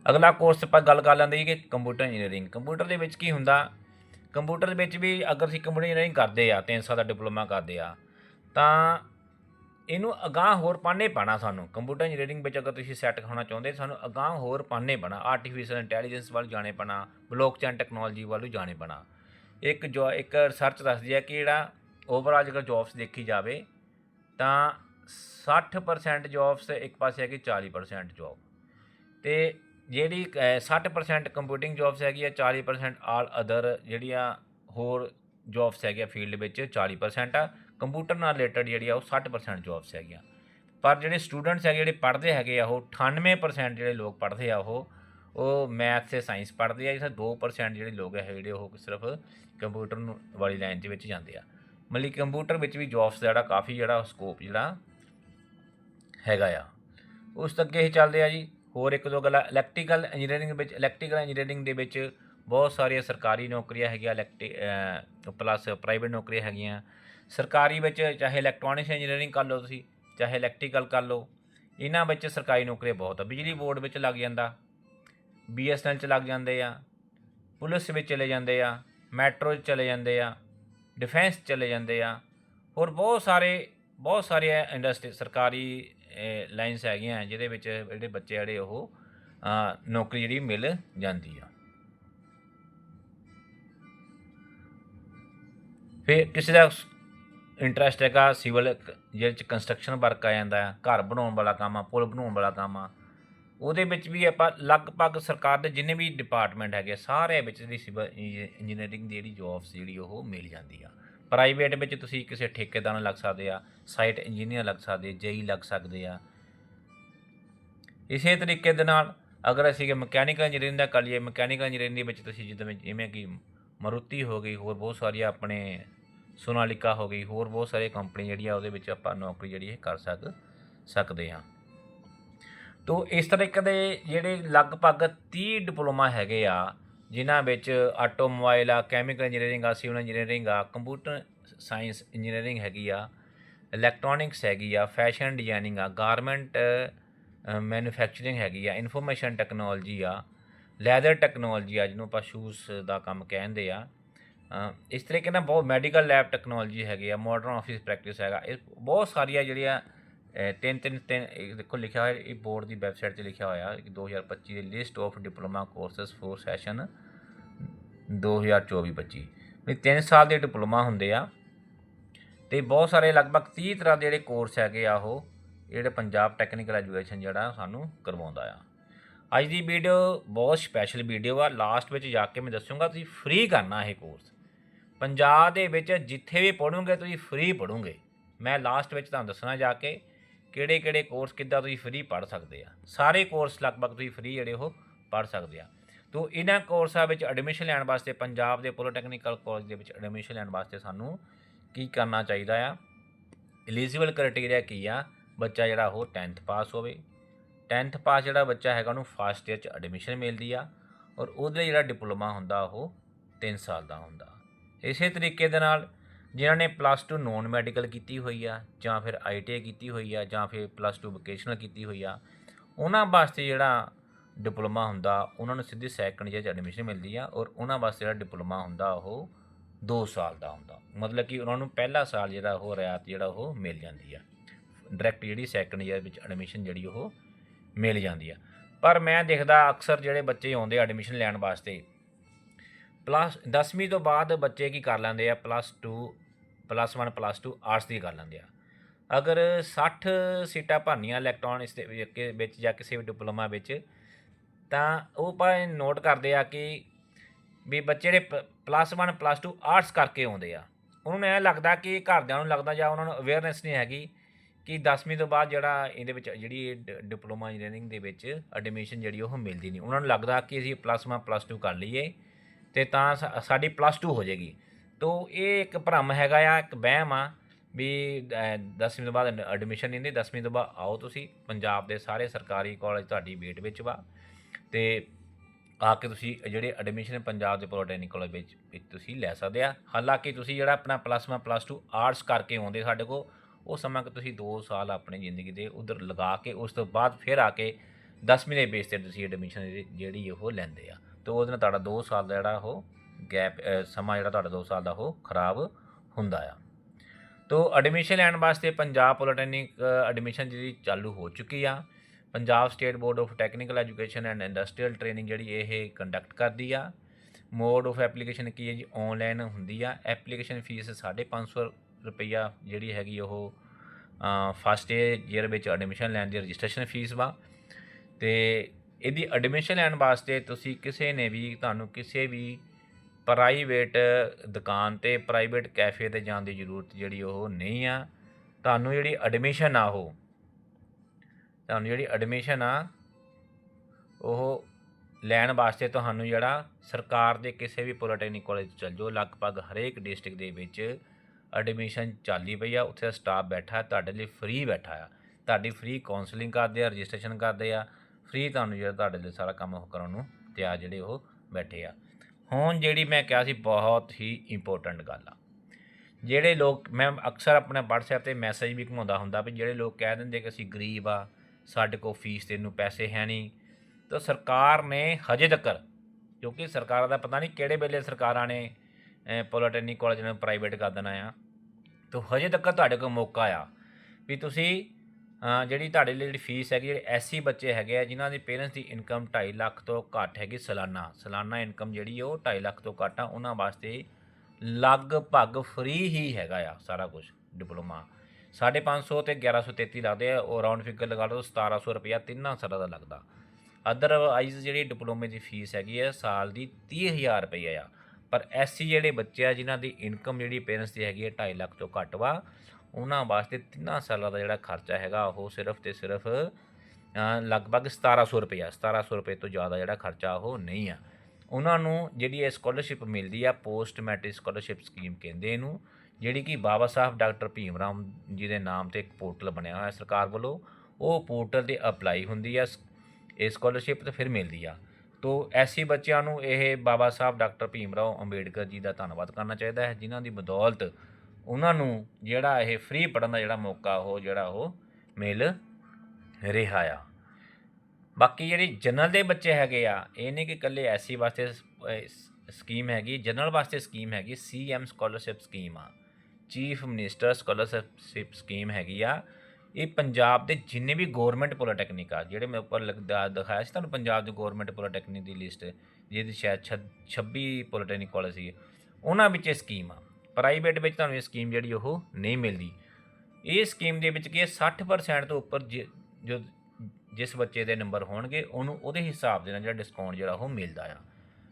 ਅਗਲਾ ਕੋਰਸ ਆਪਾਂ ਗੱਲ ਕਰ ਲੈਂਦੇ ਕਿ ਕੰਪਿਊਟਰ ਇੰਜੀਨੀਅਰਿੰਗ ਕੰਪਿਊਟਰ ਦੇ ਵਿੱਚ ਕੀ ਹੁੰਦਾ? ਕੰਪਿਊਟਰ ਦੇ ਵਿੱਚ ਵੀ ਅਗਰ ਅਸੀਂ ਕੰਪਿਊਟਰ ਇੰਜੀਨੀਅਰਿੰਗ ਕਰਦੇ ਆ 3 ਸਾਲ ਦਾ ਡਿਪਲੋਮਾ ਕਰਦੇ ਆ, ਤਾਂ ਇਹਨੂੰ ਅਗਾਂਹ ਹੋਰ ਪੜ੍ਹਨੇ ਪੈਣਾ ਸਾਨੂੰ। ਕੰਪਿਊਟਰ ਇੰਜੀਨੀਅਰਿੰਗ ਵਿੱਚ ਅਗਰ ਤੁਸੀਂ ਸੈੱਟ ਹੋਣਾ ਚਾਹੁੰਦੇ, ਸਾਨੂੰ ਅਗਾਂਹ ਹੋਰ ਪੜ੍ਹਨੇ ਪੈਣਾ। ਆਰਟੀਫੀਸ਼ੀਅਲ ਇੰਟੈਲੀਜੈਂਸ ਵੱਲ ਜਾਣੇ ਪੈਣਾ ਬਲੋਕਚੇਨ ਟੈਕਨੋਲੋਜੀ ਵੱਲ ਜਾਣੇ ਪੈਣਾ। ਇੱਕ ਜੋ ਇੱਕ ਰਿਸਰਚ ਦੱਸਦੀ ਹੈ ਕਿ ਜਿਹੜਾ ਓਵਰਆਲ ਜੇਕਰ ਜੌਬਸ ਦੇਖੀ ਜਾਵੇ ਤਾਂ 60% ਜੌਬਸ ਇੱਕ ਪਾਸੇ ਹੈਗੀ 40% ਜੌਬ ਤੇ ਜਿਹੜੀ ਅਹ, 60% ਕੰਪਿਊਟਿੰਗ ਜੌਬਸ ਹੈਗੀ ਆ 40% ਆਲ ਅਦਰ ਜਿਹੜੀਆਂ ਹੋਰ ਜੌਬਸ ਹੈਗੀਆਂ ਫੀਲਡ ਵਿੱਚ 40% ਆ। ਕੰਪਿਊਟਰ ਨਾਲ ਰਿਲੇਟਡ ਜਿਹੜੀ ਆ ਉਹ 60% ਜੌਬਸ ਹੈਗੀਆਂ। ਪਰ ਜਿਹੜੇ ਸਟੂਡੈਂਟਸ ਹੈਗੇ ਜਿਹੜੇ ਪੜ੍ਹਦੇ ਹੈਗੇ ਆ ਉਹ 98% ਜਿਹੜੇ ਲੋਕ ਪੜ੍ਹਦੇ ਆ ਉਹ ਉਹ ਮੈਥ ਤੇ ਸਾਇੰਸ ਪੜ੍ਹਦੇ ਆ ਜਿਸ 2% ਜਿਹੜੇ ਲੋਕ ਹੈ ਜਿਹੜੇ ਉਹ ਸਿਰਫ ਕੰਪਿਊਟਰ ਨੂੰ ਵਾਲੀ ਲਾਈਨ ਦੇ ਵਿੱਚ ਜਾਂਦੇ ਆ। ਮਤਲਬ ਕੰਪਿਊਟਰ ਵਿੱਚ ਵੀ ਜੌਬਸ ਦਾ ਜਿਹੜਾ ਕਾਫੀ ਜਿਹੜਾ ਸਕੋਪ ਜਿਹੜਾ ਹੈਗਾ ਆ। ਉਸ ਤੋਂ ਅੱਗੇ ਹੀ ਚੱਲਦੇ ਆ ਜੀ, ਹੋਰ ਇੱਕ ਦੋ ਗੱਲਾਂ ਇਲੈਕਟ੍ਰੀਕਲ ਇੰਜੀਨੀਅਰਿੰਗ ਵਿੱਚ ਇਲੈਕਟ੍ਰੀਕਲ ਇੰਜੀਨੀਅਰਿੰਗ ਦੇ ਵਿੱਚ ਬਹੁਤ ਸਾਰੀਆਂ ਸਰਕਾਰੀ ਨੌਕਰੀਆਂ ਹੈਗੀਆਂ ਇਲੈਕਟ੍ਰੀ ਪਲੱਸ ਪ੍ਰਾਈਵੇਟ ਨੌਕਰੀਆਂ ਹੈਗੀਆਂ। ਸਰਕਾਰੀ ਵਿੱਚ ਚਾਹੇ ਇਲੈਕਟ੍ਰੋਨਿਕਸ ਇੰਜੀਨੀਅਰਿੰਗ ਕਰ ਲਓ ਤੁਸੀਂ, ਚਾਹੇ ਇਲੈਕਟ੍ਰੀਕਲ ਕਰ ਲਓ, ਇਹਨਾਂ ਵਿੱਚ ਸਰਕਾਰੀ ਨੌਕਰੀਆਂ ਬਹੁਤ ਆ। ਬਿਜਲੀ ਬੋਰਡ ਵਿੱਚ ਲੱਗ ਜਾਂਦਾ। BSNL ਚ ਲੱਗ ਜਾਂਦੇ ਆ, ਪੁਲਿਸ ਵਿੱਚ ਚਲੇ ਜਾਂਦੇ ਆ, ਮੈਟਰੋ 'ਚ ਚਲੇ ਜਾਂਦੇ ਆ ਡਿਫੈਂਸ ਚਲੇ ਜਾਂਦੇ ਆ, ਹੋਰ ਬਹੁਤ ਸਾਰੇ ਬਹੁਤ ਸਾਰੇ ਇੰਡਸਟਰੀ ਸਰਕਾਰੀ ਲਾਈਨਸ ਹੈਗੀਆਂ ਜਿਹਦੇ ਵਿੱਚ ਜਿਹੜੇ ਬੱਚੇ ਜਿਹੜੇ ਉਹ ਨੌਕਰੀ ਜਿਹੜੀ ਮਿਲ ਜਾਂਦੀ ਆ। ਫਿਰ ਕਿਸੇ ਦਾ ਇੰਟਰਸਟ ਹੈਗਾ ਸਿਵਲ ਜਿਹਦੇ ਚ ਕੰਸਟਰਕਸ਼ਨ ਵਰਕ ਆ ਜਾਂਦਾ, ਘਰ ਬਣਾਉਣ ਵਾਲਾ ਕੰਮ ਆ, ਪੁਲ ਬਣਾਉਣ ਵਾਲਾ ਕੰਮ ਆ ਉਹਦੇ ਵਿੱਚ ਵੀ ਆਪਾਂ ਲਗਭਗ ਸਰਕਾਰ ਦੇ ਜਿੰਨੇ ਵੀ ਡਿਪਾਰਟਮੈਂਟ ਹੈਗੇ ਸਾਰੇ ਵਿੱਚ ਜਿਹੜੀ ਸਿਵਲ ਇੰਜੀਨੀਅਰਿੰਗ ਦੀ ਜਿਹੜੀ ਜੌਬਸ ਜਿਹੜੀ ਉਹ ਮਿਲ ਜਾਂਦੀ ਆ। ਪ੍ਰਾਈਵੇਟ ਵਿੱਚ ਤੁਸੀਂ ਕਿਸੇ ਠੇਕੇਦਾਰ ਨਾਲ ਲੱਗ ਸਕਦੇ ਆ ਸਾਈਟ ਇੰਜੀਨੀਅਰ ਲੱਗ ਸਕਦੇ ਜੇਈ ਲੱਗ ਸਕਦੇ ਆ। ਇਸੇ ਤਰੀਕੇ ਦੇ ਨਾਲ ਅਗਰ ਅਸੀਂ ਕਿ ਮਕੈਨੀਕਲ ਇੰਜੀਨੀਅਰਿੰਗ ਦਾ ਕਰ ਲਈਏ ਮਕੈਨੀਕਲ ਇੰਜੀਨੀਅਰਿੰਗ ਦੇ ਵਿੱਚ ਤੁਸੀਂ ਜਿੱਦਾਂ ਜਿਵੇਂ ਕਿ ਮਰੂਤੀ ਹੋ ਗਈ, ਹੋਰ ਬਹੁਤ ਸਾਰੀਆਂ ਆਪਣੇ ਸੋਨਾਲੀਕਾ ਹੋ ਗਈ, ਹੋਰ ਬਹੁਤ ਸਾਰੇ ਕੰਪਨੀ ਜਿਹੜੀ ਆ ਉਹਦੇ ਵਿੱਚ ਆਪਾਂ ਨੌਕਰੀ ਜਿਹੜੀ ਇਹ ਕਰ ਸਕ, ਸਕਦੇ ਹਾਂ। ਤੋ ਇਸ ਤਰੀਕੇ ਦੇ ਜਿਹੜੇ ਲਗਭਗ 30 ਡਿਪਲੋਮਾ ਹੈਗੇ ਆ, ਜਿਨ੍ਹਾਂ ਵਿੱਚ ਆਟੋਮੋਬਾਈਲ ਆ, ਕੈਮੀਕਲ ਇੰਜੀਨੀਅਰਿੰਗ ਆ, ਸਿਵਲ ਇੰਜੀਨੀਅਰਿੰਗ ਆ, ਕੰਪਿਊਟਰ ਸਾਇੰਸ ਇੰਜੀਨੀਅਰਿੰਗ ਹੈਗੀ ਆ, ਇਲੈਕਟ੍ਰੋਨਿਕਸ ਹੈਗੀ ਆ, ਫੈਸ਼ਨ ਡਿਜ਼ਾਈਨਿੰਗ ਆ, ਗਾਰਮੈਂਟ ਮੈਨੂਫੈਕਚਰਿੰਗ ਹੈਗੀ ਆ, ਇਨਫੋਰਮੇਸ਼ਨ ਟੈਕਨੋਲੋਜੀ ਆ, ਲੈਦਰ ਟੈਕਨੋਲੋਜੀ ਆ, ਜਿਹਨੂੰ ਆਪਾਂ ਸ਼ੂਜ਼ ਦਾ ਕੰਮ ਕਹਿੰਦੇ ਆ। ਇਸ ਤਰੀਕੇ ਨਾਲ ਬਹੁਤ ਮੈਡੀਕਲ ਲੈਬ ਟੈਕਨੋਲੋਜੀ ਹੈਗੀ ਆ, ਮਾਡਰਨ ਆਫਿਸ ਪ੍ਰੈਕਟਿਸ ਹੈਗਾ, ਇਹ ਬਹੁਤ ਸਾਰੀਆਂ ਜਿਹੜੀਆਂ ਤਿੰਨ ਤਿੰਨ ਤਿੰਨ ਦੇਖੋ ਲਿਖਿਆ ਹੋਇਆ, ਇਹ ਬੋਰਡ ਦੀ ਵੈਬਸਾਈਟ ਤੇ ਲਿਖਿਆ ਹੋਇਆ ਕਿ 2025 ਦੇ list of diploma courses for session 2024-25 ਵੀ 3 ਸਾਲ ਦੇ ਡਿਪਲੋਮਾ ਹੁੰਦੇ ਆ ਤੇ ਬਹੁਤ ਸਾਰੇ ਲਗਭਗ 30 ਤਰ੍ਹਾਂ ਦੇ ਜਿਹੜੇ ਕੋਰਸ ਹੈਗੇ ਆ ਉਹ, ਜਿਹੜੇ ਪੰਜਾਬ ਟੈਕਨੀਕਲ ਐਜੂਕੇਸ਼ਨ ਜਿਹੜਾ ਸਾਨੂੰ ਕਰਵਾਉਂਦਾ ਆ। ਅੱਜ ਦੀ ਵੀਡੀਓ ਬਹੁਤ ਸਪੈਸ਼ਲ ਵੀਡੀਓ ਆ। ਲਾਸਟ ਵਿੱਚ ਜਾ ਕੇ ਮੈਂ ਦੱਸੂਗਾ, ਤੁਸੀਂ ਫ੍ਰੀ ਕਰਨਾ ਇਹ ਕੋਰਸ ਪੰਜਾਬ ਦੇ ਵਿੱਚ ਜਿੱਥੇ ਵੀ ਪੜੋਗੇ ਤੁਸੀਂ ਫ੍ਰੀ ਪੜੋਗੇ ਮੈਂ ਲਾਸਟ ਵਿੱਚ ਤੁਹਾਨੂੰ ਦੱਸਣਾ ਜਾ ਕੇ ਕਿਹੜੇ ਕਿਹੜੇ ਕੋਰਸ ਕਿੱਦਾਂ ਤੁਸੀਂ ਫ੍ਰੀ ਪੜ੍ਹ ਸਕਦੇ ਆ? ਸਾਰੇ ਕੋਰਸ ਲਗਭਗ ਤੁਸੀਂ ਫ੍ਰੀ ਜਿਹੜੇ ਉਹ ਪੜ੍ਹ ਸਕਦੇ ਆ। ਤੋ ਇਹਨਾਂ ਕੋਰਸਾਂ ਵਿੱਚ ਐਡਮਿਸ਼ਨ ਲੈਣ ਵਾਸਤੇ ਪੰਜਾਬ ਦੇ ਪੋਲੀਟੈਕਨੀਕਲ ਕਾਲਜ ਦੇ ਵਿੱਚ ਐਡਮਿਸ਼ਨ ਲੈਣ ਵਾਸਤੇ ਸਾਨੂੰ ਕੀ ਕਰਨਾ ਚਾਹੀਦਾ ਆ? ਐਲੀਜੀਬਲ ਕ੍ਰਾਈਟੇਰੀਆ ਕੀ ਆ? ਬੱਚਾ ਜਿਹੜਾ ਉਹ 10th ਪਾਸ ਹੋਵੇ। 10th ਪਾਸ ਜਿਹੜਾ ਬੱਚਾ ਹੈਗਾ ਉਹਨੂੰ ਫਸਟ ਈਅਰ ਚ ਐਡਮਿਸ਼ਨ ਮਿਲਦੀ ਆ ਔਰ ਉਹਦੇ ਲਈ ਜਿਹੜਾ ਡਿਪਲੋਮਾ ਹੁੰਦਾ ਉਹ 3 ਸਾਲ ਦਾ ਹੁੰਦਾ। ਇਸੇ ਤਰੀਕੇ ਦੇ ਨਾਲ ਜਿਨ੍ਹਾਂ ਨੇ ਪਲੱਸ 2 ਨੋਨ ਮੈਡੀਕਲ ਕੀਤੀ ਹੋਈ ਆ, ਜਾਂ ਫਿਰ ਆਈਟੀਆਈ ਕੀਤੀ ਹੋਈ ਆ, ਜਾਂ ਫਿਰ ਪਲੱਸ 2 ਵੋਕੇਸ਼ਨਲ ਕੀਤੀ ਹੋਈ ਆ, ਉਹਨਾਂ ਵਾਸਤੇ ਜਿਹੜਾ ਡਿਪਲੋਮਾ ਹੁੰਦਾ, ਉਹਨਾਂ ਨੂੰ ਸਿੱਧੀ ਸੈਕੰਡ ਈਅਰ ਚ ਐਡਮਿਸ਼ਨ ਮਿਲਦੀ ਆ ਔਰ ਉਹਨਾਂ ਵਾਸਤੇ ਜਿਹੜਾ ਡਿਪਲੋਮਾ ਹੁੰਦਾ, ਉਹ 2 ਸਾਲ ਦਾ ਹੁੰਦਾ। ਮਤਲਬ ਕਿ ਉਹਨਾਂ ਨੂੰ ਪਹਿਲਾ ਸਾਲ ਜਿਹੜਾ ਉਹ ਰਿਆਤ ਜਿਹੜਾ ਉਹ ਮਿਲ ਜਾਂਦੀ ਆ। ਡਾਇਰੈਕਟ ਜਿਹੜੀ ਸੈਕੰਡ ਈਅਰ ਵਿੱਚ ਐਡਮਿਸ਼ਨ ਜਿਹੜੀ ਉਹ ਮਿਲ ਜਾਂਦੀ ਆ। ਪਰ ਮੈਂ ਦੇਖਦਾ ਅਕਸਰ ਜਿਹੜੇ ਬੱਚੇ ਆਉਂਦੇ ਐਡਮਿਸ਼ਨ ਲੈਣ ਵਾਸਤੇ ਪਲੱਸ 10ਵੀਂ ਤੋਂ ਬਾਅਦ ਬੱਚੇ ਕੀ ਕਰ ਲੈਂਦੇ ਆ ਪਲੱਸ 2 ਪਲੱਸ 1 ਪਲੱਸ 2 ਆਰਟਸ ਦੀ ਕਰ ਲੈਂਦੇ ਆ। ਅਗਰ 60 ਸੀਟਾਂ ਭਰਨੀਆਂ ਇਲੈਕਟ੍ਰੋਨਿਕਸ ਦੇ ਵਿੱਚ ਜਾਂ ਕਿਸੇ ਵੀ ਡਿਪਲੋਮਾ ਵਿੱਚ, ਤਾਂ ਉਹ ਭਾਵੇਂ ਨੋਟ ਕਰਦੇ ਆ ਕਿ ਵੀ ਬੱਚੇ ਜਿਹੜੇ ਪਲੱਸ 1 ਪਲੱਸ 2 ਆਰਟਸ ਕਰਕੇ ਆਉਂਦੇ ਆ, ਉਹਨਾਂ ਨੂੰ ਇਹ ਲੱਗਦਾ ਕਿ ਘਰਦਿਆਂ ਨੂੰ ਲੱਗਦਾ ਜਾਂ ਉਹਨਾਂ ਨੂੰ ਅਵੇਅਰਨੈਸ ਨਹੀਂ ਹੈਗੀ ਕਿ 10ਵੀਂ ਤੋਂ ਬਾਅਦ ਜਿਹੜਾ ਇਹਦੇ ਵਿੱਚ, ਜਿਹੜੀ ਡਿਪਲੋਮਾ ਇੰਜੀਨੀਅਰਿੰਗ ਦੇ ਵਿੱਚ ਐਡਮਿਸ਼ਨ ਜਿਹੜੀ ਉਹ ਮਿਲਦੀ ਨਹੀਂ। ਉਹਨਾਂ ਨੂੰ ਲੱਗਦਾ ਕਿ ਅਸੀਂ ਪਲੱਸ 1 ਪਲੱਸ 2 ਕਰ ਲਈਏ ਤੇ ਤਾਂ ਸਾਡੀ ਪਲੱਸ 2 ਹੋ ਜਾਏਗੀ। ਤੋ ਇਹ ਇੱਕ ਭਰਮ ਹੈਗਾ ਆ, ਇੱਕ ਵਹਿਮ ਆ ਵੀ 10ਵੀਂ ਤੋਂ ਬਾਅਦ ਐਡਮਿਸ਼ਨ ਨਹੀਂ ਹੁੰਦੀ 10ਵੀਂ ਤੋਂ ਬਾਅਦ ਆਓ ਤੁਸੀਂ, ਪੰਜਾਬ ਦੇ ਸਾਰੇ ਸਰਕਾਰੀ ਕਾਲਜ ਤੁਹਾਡੀ ਵੇਟ ਵਿੱਚ ਵਾ। ਤੇ ਆ ਕੇ ਤੁਸੀਂ ਜਿਹੜੇ ਐਡਮਿਸ਼ਨ ਪੰਜਾਬ ਦੇ ਪੋਲੀਟੈਕਨਿਕ ਕਾਲਜ ਵਿੱਚ ਤੁਸੀਂ ਲੈ ਸਕਦੇ ਆ। ਹਾਲਾਂਕਿ ਤੁਸੀਂ ਜਿਹੜਾ ਆਪਣਾ ਪਲੱਸ 1 ਪਲੱਸ 2 ਆਰਟਸ ਕਰਕੇ ਆਉਂਦੇ ਸਾਡੇ ਕੋਲ, ਉਹ ਸਮਾਂ ਕਿ ਤੁਸੀਂ 2 ਸਾਲ ਆਪਣੀ ਜ਼ਿੰਦਗੀ ਦੇ ਉਧਰ ਲਗਾ ਕੇ, ਉਸ ਤੋਂ ਬਾਅਦ ਫਿਰ ਆ ਕੇ 10ਵੀਂ ਦੇ ਬੇਸ ਤੇ ਤੁਸੀਂ ਐਡਮਿਸ਼ਨ ਜਿਹੜੀ ਉਹ ਲੈਂਦੇ ਆ। ਤੇ ਉਹਦੇ ਨਾਲ ਤੁਹਾਡਾ 2 ਸਾਲ ਦਾ ਜਿਹੜਾ ਉਹ ਗੈਪ ਸਮਾਂ ਜਿਹੜਾ ਤੁਹਾਡਾ 2 ਸਾਲ ਦਾ ਉਹ ਖਰਾਬ ਹੁੰਦਾ ਆ। ਤੋ ਐਡਮਿਸ਼ਨ ਲੈਣ ਵਾਸਤੇ ਪੰਜਾਬ ਪੋਲੀਟੈਕਨਿਕ ਐਡਮਿਸ਼ਨ ਜਿਹੜੀ ਚਾਲੂ ਹੋ ਚੁੱਕੀ ਆ। Punjab state board of technical education and industrial training ਜਿਹੜੀ ਇਹ ਕੰਡਕਟ ਕਰਦੀ ਆ। ਮੋਡ ਆਫ ਐਪਲੀਕੇਸ਼ਨ ਕੀ ਹੈ ਜੀ? ਆਨਲਾਈਨ ਹੁੰਦੀ ਆ। ਐਪਲੀਕੇਸ਼ਨ ਫੀਸ 550 ਰੁਪਈਆ ਜਿਹੜੀ ਹੈਗੀ ਉਹ ਫਸਟ ਈਅਰ ਵਿੱਚ ਐਡਮਿਸ਼ਨ ਲੈਣ ਦੀ ਰਜਿਸਟ੍ਰੇਸ਼ਨ ਫੀਸ ਵਾ। ਤੇ ਇਹਦੀ ਐਡਮਿਸ਼ਨ ਲੈਣ ਵਾਸਤੇ ਤੁਸੀਂ ਕਿਸੇ ਨੇ ਵੀ, ਤੁਹਾਨੂੰ ਕਿਸੇ ਵੀ ਪ੍ਰਾਈਵੇਟ ਦੁਕਾਨ ਤੇ, ਪ੍ਰਾਈਵੇਟ ਕੈਫੇ ਤੇ ਜਾਣ ਦੀ ਜ਼ਰੂਰਤ ਜਿਹੜੀ ਉਹ ਨਹੀਂ ਆ। ਤੁਹਾਨੂੰ ਜਿਹੜੀ ਐਡਮਿਸ਼ਨ ਆ ਉਹ, ਤੁਹਾਨੂੰ ਜਿਹੜੀ ਐਡਮਿਸ਼ਨ ਆ, ਉਹ ਲੈਣ ਵਾਸਤੇ ਤੁਹਾਨੂੰ ਜਿਹੜਾ ਸਰਕਾਰ ਦੇ ਕਿਸੇ ਵੀ ਪੋਲੀਟੈਕਨਿਕ ਕਾਲਜ ਚਲ ਜਾਓ, ਲਗਭਗ ਹਰੇਕ ਡਿਸਟ੍ਰਿਕਟ ਦੇ ਵਿੱਚ ਐਡਮਿਸ਼ਨ ਚੱਲਦੀ ਪਈ ਆ। ਉੱਥੇ ਸਟਾਫ ਬੈਠਾ, ਤੁਹਾਡੇ ਲਈ ਫ੍ਰੀ ਬੈਠਾ ਆ। ਤੁਹਾਡੀ ਫ੍ਰੀ ਕਾਉਂਸਲਿੰਗ ਕਰਦੇ ਆ ਰਜਿਸਟ੍ਰੇਸ਼ਨ ਕਰਦੇ ਆ। ਫ੍ਰੀ ਤੁਹਾਨੂੰ ਜਿਹੜਾ ਤੁਹਾਡੇ ਲਈ ਸਾਰਾ ਕੰਮ ਉਹ ਕਰਨ ਨੂੰ ਤਿਆਰ ਜਿਹੜੇ ਉਹ ਬੈਠੇ ਆ। ਹੁਣ ਜਿਹੜੀ ਮੈਂ ਕਿਹਾ ਸੀ ਬਹੁਤ ਹੀ ਇੰਪੋਰਟੈਂਟ ਗੱਲ ਆ। ਜਿਹੜੇ ਲੋਕ, ਮੈਂ ਅਕਸਰ ਆਪਣੇ WhatsApp ਤੇ ਮੈਸੇਜ ਵੀ ਘੁਮਾਉਂਦਾ ਹੁੰਦਾ ਵੀ ਜਿਹੜੇ ਲੋਕ ਕਹਿ ਦਿੰਦੇ ਕਿ ਅਸੀਂ ਗਰੀਬ ਆ, ਸਾਡੇ ਕੋਲ ਫੀਸ ਦੇਣ ਨੂੰ ਪੈਸੇ ਹੈ ਨਹੀਂ, ਤਾਂ ਸਰਕਾਰ ਨੇ ਹਜੇ ਤੱਕ ਕਿਉਂਕਿ ਸਰਕਾਰਾਂ ਦਾ ਪਤਾ ਨਹੀਂ ਕਿਹੜੇ ਵੇਲੇ ਸਰਕਾਰਾਂ ਨੇ ਪੋਲੀਟੈਕਨਿਕ ਕਾਲਜ ਨੂੰ ਪ੍ਰਾਈਵੇਟ ਕਰ ਦੇਣਾ ਆ, ਤਾਂ ਹਜੇ ਤੱਕ ਤੁਹਾਡੇ ਕੋਲ ਮੌਕਾ ਆ ਵੀ ਤੁਸੀਂ ਜਿਹੜੀ ਤੁਹਾਡੇ ਲਈ ਜਿਹੜੀ ਫੀਸ ਹੈਗੀ, ਜਿਹੜੇ ਐਸਸੀ ਬੱਚੇ ਹੈਗੇ ਆ, ਜਿਨ੍ਹਾਂ ਦੀ ਪੇਰੈਂਟਸ ਦੀ ਇਨਕਮ 2.5 ਲੱਖ ਤੋਂ ਘੱਟ ਹੈਗੀ ਸਾਲਾਨਾ। ਸਾਲਾਨਾ ਇਨਕਮ ਜਿਹੜੀ ਉਹ 2.5 ਲੱਖ ਤੋਂ ਘੱਟ ਆ। ਉਹਨਾਂ ਵਾਸਤੇ ਲਗਭਗ ਫ੍ਰੀ ਹੀ ਹੈਗਾ ਆ ਸਾਰਾ ਕੁਝ ਡਿਪਲੋਮਾ। 550 ਤੇ 1133 ਲੱਗਦੇ ਆ। ਉਹ ਰਾਉਂਡ ਫਿਗਰ ਲਗਾ ਲਓ 1700 ਰੁਪਇਆ ਤਿੰਨਾਂ ਸਾਲਾਂ ਦਾ ਲੱਗਦਾ। ਅਦਰਵਾਈਜ਼ ਜਿਹੜੀ ਡਿਪਲੋਮੇ ਦੀ ਫੀਸ ਹੈਗੀ ਆ, ਸਾਲ ਦੀ 30000 ਰੁਪਏ ਆ। ਪਰ ਐਸਸੀ ਜਿਹੜੇ ਬੱਚੇ ਆ, ਜਿਨ੍ਹਾਂ ਦੀ ਇਨਕਮ ਜਿਹੜੀ ਪੇਰੈਂਟਸ ਦੀ ਹੈਗੀ ਆ 2.5 ਲੱਖ ਤੋਂ ਘੱਟ ਵਾ ਉਹਨਾਂ ਵਾਸਤੇ ਤਿੰਨਾਂ ਸਾਲਾਂ ਦਾ ਜਿਹੜਾ ਖਰਚਾ ਹੈਗਾ ਉਹ ਸਿਰਫ ਤੇ ਸਿਰਫ ਅ, ਲਗਭਗ 1700 ਰੁਪਇਆ 1700 ਰੁਪਏ ਤੋਂ ਜ਼ਿਆਦਾ ਜਿਹੜਾ ਖਰਚਾ ਉਹ ਨਹੀਂ ਆ। ਉਹਨਾਂ ਨੂੰ ਜਿਹੜੀ ਇਹ ਸਕਾਲਰਸ਼ਿਪ ਮਿਲਦੀ ਆ ਪੋਸਟ ਮੈਟ੍ਰਿਕ ਸਕਾਲਰਸ਼ਿਪ ਸਕੀਮ ਕਹਿੰਦੇ ਇਹਨੂੰ ਜਿਹੜੀ ਕਿ ਬਾਬਾ ਸਾਹਿਬ ਡਾਕਟਰ ਭੀਮ ਰਾਮ ਜੀ ਦੇ ਨਾਮ ਤੇ ਇੱਕ ਪੋਰਟਲ ਬਣਿਆ ਹੋਇਆ ਸਰਕਾਰ ਵੱਲੋਂ ਉਹ ਪੋਰਟਲ ਤੇ ਅਪਲਾਈ ਹੁੰਦੀ ਆ ਇਹ ਸਕਾਲਰਸ਼ਿਪ ਤੇ ਫਿਰ ਮਿਲਦੀ ਆ। ਤੋ ਐਸੀ ਬੱਚਿਆਂ ਨੂੰ ਇਹ ਬਾਬਾ ਸਾਹਿਬ ਡਾਕਟਰ ਭੀਮ ਰਾਓ ਅੰਬੇਡਕਰ ਜੀ ਦਾ ਧੰਨਵਾਦ ਕਰਨਾ ਚਾਹੀਦਾ ਹੈ ਜਿਨ੍ਹਾਂ ਦੀ ਬਦੌਲਤ ਉਹਨਾਂ ਨੂੰ ਜਿਹੜਾ ਇਹ ਫ੍ਰੀ ਪੜਨ ਦਾ ਜਿਹੜਾ ਮੌਕਾ, ਉਹ ਜਿਹੜਾ ਉਹ ਮਿਲ ਰਿਹਾ ਆ। ਬਾਕੀ ਜਿਹੜੀ ਜਨਰਲ ਦੇ ਬੱਚੇ ਹੈਗੇ ਆ, ਇਹ ਨਹੀਂ ਕਿ ਇਕੱਲੇ ਐਸੀ ਵਾਸਤੇ ਸਕੀਮ ਹੈਗੀ ਜਨਰਲ ਵਾਸਤੇ ਸਕੀਮ ਹੈਗੀ ਸੀਐਮ ਸਕਾਲਰਸ਼ਿਪ ਸਕੀਮ ਆ। ਚੀਫ ਮਿਨਿਸਟਰ ਸਕਾਲਰਸ਼ਿਪ ਸਕੀਮ ਹੈਗੀ ਆ। ਇਹ ਪੰਜਾਬ ਦੇ ਜਿੰਨੇ ਵੀ ਗਵਰਨਮੈਂਟ ਪੋਲੀਟੈਕਨਿਕ ਆ, ਜਿਹੜੇ ਮੈਂ ਉੱਪਰ ਲਿਖ- ਦਾ- ਦਿਖਾਇਆ ਸੀ ਤੁਹਾਨੂੰ, ਪੰਜਾਬ ਦੇ ਗਵਰਨਮੈਂਟ ਪੋਲੀਟੈਕਨਿਕ ਦੀ ਲਿਸਟ ਜਿਹਦੀ ਸ਼ਾਇਦ ਛ- 26 ਪੋਲੀਟੈਕਨਿਕ ਕਾਲਜ ਸੀ, ਉਹਨਾਂ ਵਿੱਚ ਇਹ ਸਕੀਮ ਆ। ਪ੍ਰਾਈਵੇਟ ਵਿੱਚ ਤੁਹਾਨੂੰ ਇਹ ਸਕੀਮ ਜਿਹੜੀ ਉਹ ਨਹੀਂ ਮਿਲਦੀ। ਇਹ ਸਕੀਮ ਦੇ ਵਿੱਚ ਕੀ ਹੈ? 60% ਤੋਂ ਉੱਪਰ ਜਿ- ਜੋ ਜਿਸ ਬੱਚੇ ਦੇ ਨੰਬਰ ਹੋਣਗੇ ਉਹਨੂੰ ਉਹਦੇ ਹਿਸਾਬ ਦੇ ਨਾਲ ਜਿਹੜਾ ਡਿਸਕਾਊਂਟ ਜਿਹੜਾ ਉਹ ਮਿਲਦਾ ਆ।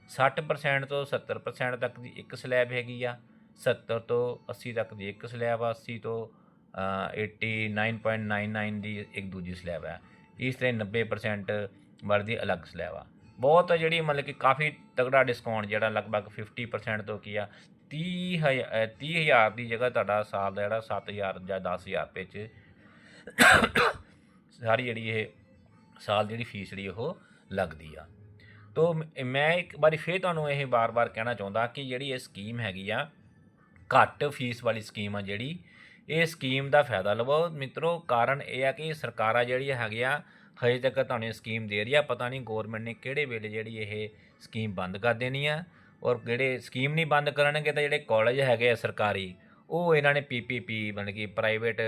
60% ਤੋਂ 70% ਤੱਕ ਦੀ ਇੱਕ ਸਲੈਬ ਹੈਗੀ ਆ। 70 ਤੋਂ 80 ਤੱਕ ਦੀ ਇੱਕ ਸਲੈਬ ਆ 80 ਤੋਂ ਅ, 89.99 ਦੀ ਇੱਕ ਦੂਜੀ ਸਲੈਬ ਹੈ ਇਸ ਤਰ੍ਹਾਂ 90% ਵਰਦੀ ਅਲੱਗ ਸਲੈਬ ਆ। ਬਹੁਤ ਜਿਹੜੀ ਮਤਲਬ ਕਿ ਕਾਫੀ ਤਗੜਾ ਡਿਸਕਾਊਂਟ ਜਿਹੜਾ ਲਗਭਗ 50% ਤੋਂ ਕੀ ਆ 30 ਹਜ਼ਾਰ 30000 ਦੀ ਜਗ੍ਹਾ ਤੁਹਾਡਾ ਸਾਲ ਦਾ ਜਿਹੜਾ 7000 ਜਾਂ 10000 ਰੁਪਏ ਚ ਸਾਰੀ ਜਿਹੜੀ ਇਹ ਸਾਲ ਜਿਹੜੀ ਫੀਸ ਜਿਹੜੀ ਉਹ ਲੱਗਦੀ ਆ। ਤੋ ਮ- ਮੈਂ ਇੱਕ ਵਾਰੀ ਫੇਰ ਤੁਹਾਨੂੰ ਇਹ ਬਾਰ-ਬਾਰ ਕਹਿਣਾ ਚਾਹੁੰਦਾ ਕਿ ਜਿਹੜੀ ਇਹ ਸਕੀਮ ਹੈਗੀ ਆ, ਘੱਟ ਫੀਸ ਵਾਲੀ ਸਕੀਮ ਆ ਜਿਹੜੀ, ਇਹ ਸਕੀਮ ਦਾ ਫਾਇਦਾ ਲਵੋ। ਮਿੱਤਰੋ, ਕਾਰਨ ਇਹ ਆ ਕਿ ਸਰਕਾਰਾਂ ਜਿਹੜੀਆਂ ਹੈਗੀਆਂ, ਹਜੇ ਤੱਕ ਤੁਹਾਨੂੰ ਇਹ ਸਕੀਮ ਦੇ ਰਹੀ ਆ ਪਤਾ ਨਹੀਂ ਗਵਰਨਮੈਂਟ ਨੇ ਕਿਹੜੇ ਵੇਲੇ ਜਿਹੜੀ ਇਹ ਸਕੀਮ ਬੰਦ ਕਰ ਦੇਣੀ ਆ। ਔਰ ਜਿਹੜੇ ਸਕੀਮ ਨਹੀਂ ਬੰਦ ਕਰਨਗੇ ਤਾਂ ਜਿਹੜੇ ਕਾਲਜ ਹੈਗੇ ਆ ਸਰਕਾਰੀ, ਉਹ ਇਹਨਾਂ ਨੇ ਪੀਪੀਪੀ ਮਤਲਬ ਕਿ ਪ੍ਰਾਈਵੇਟ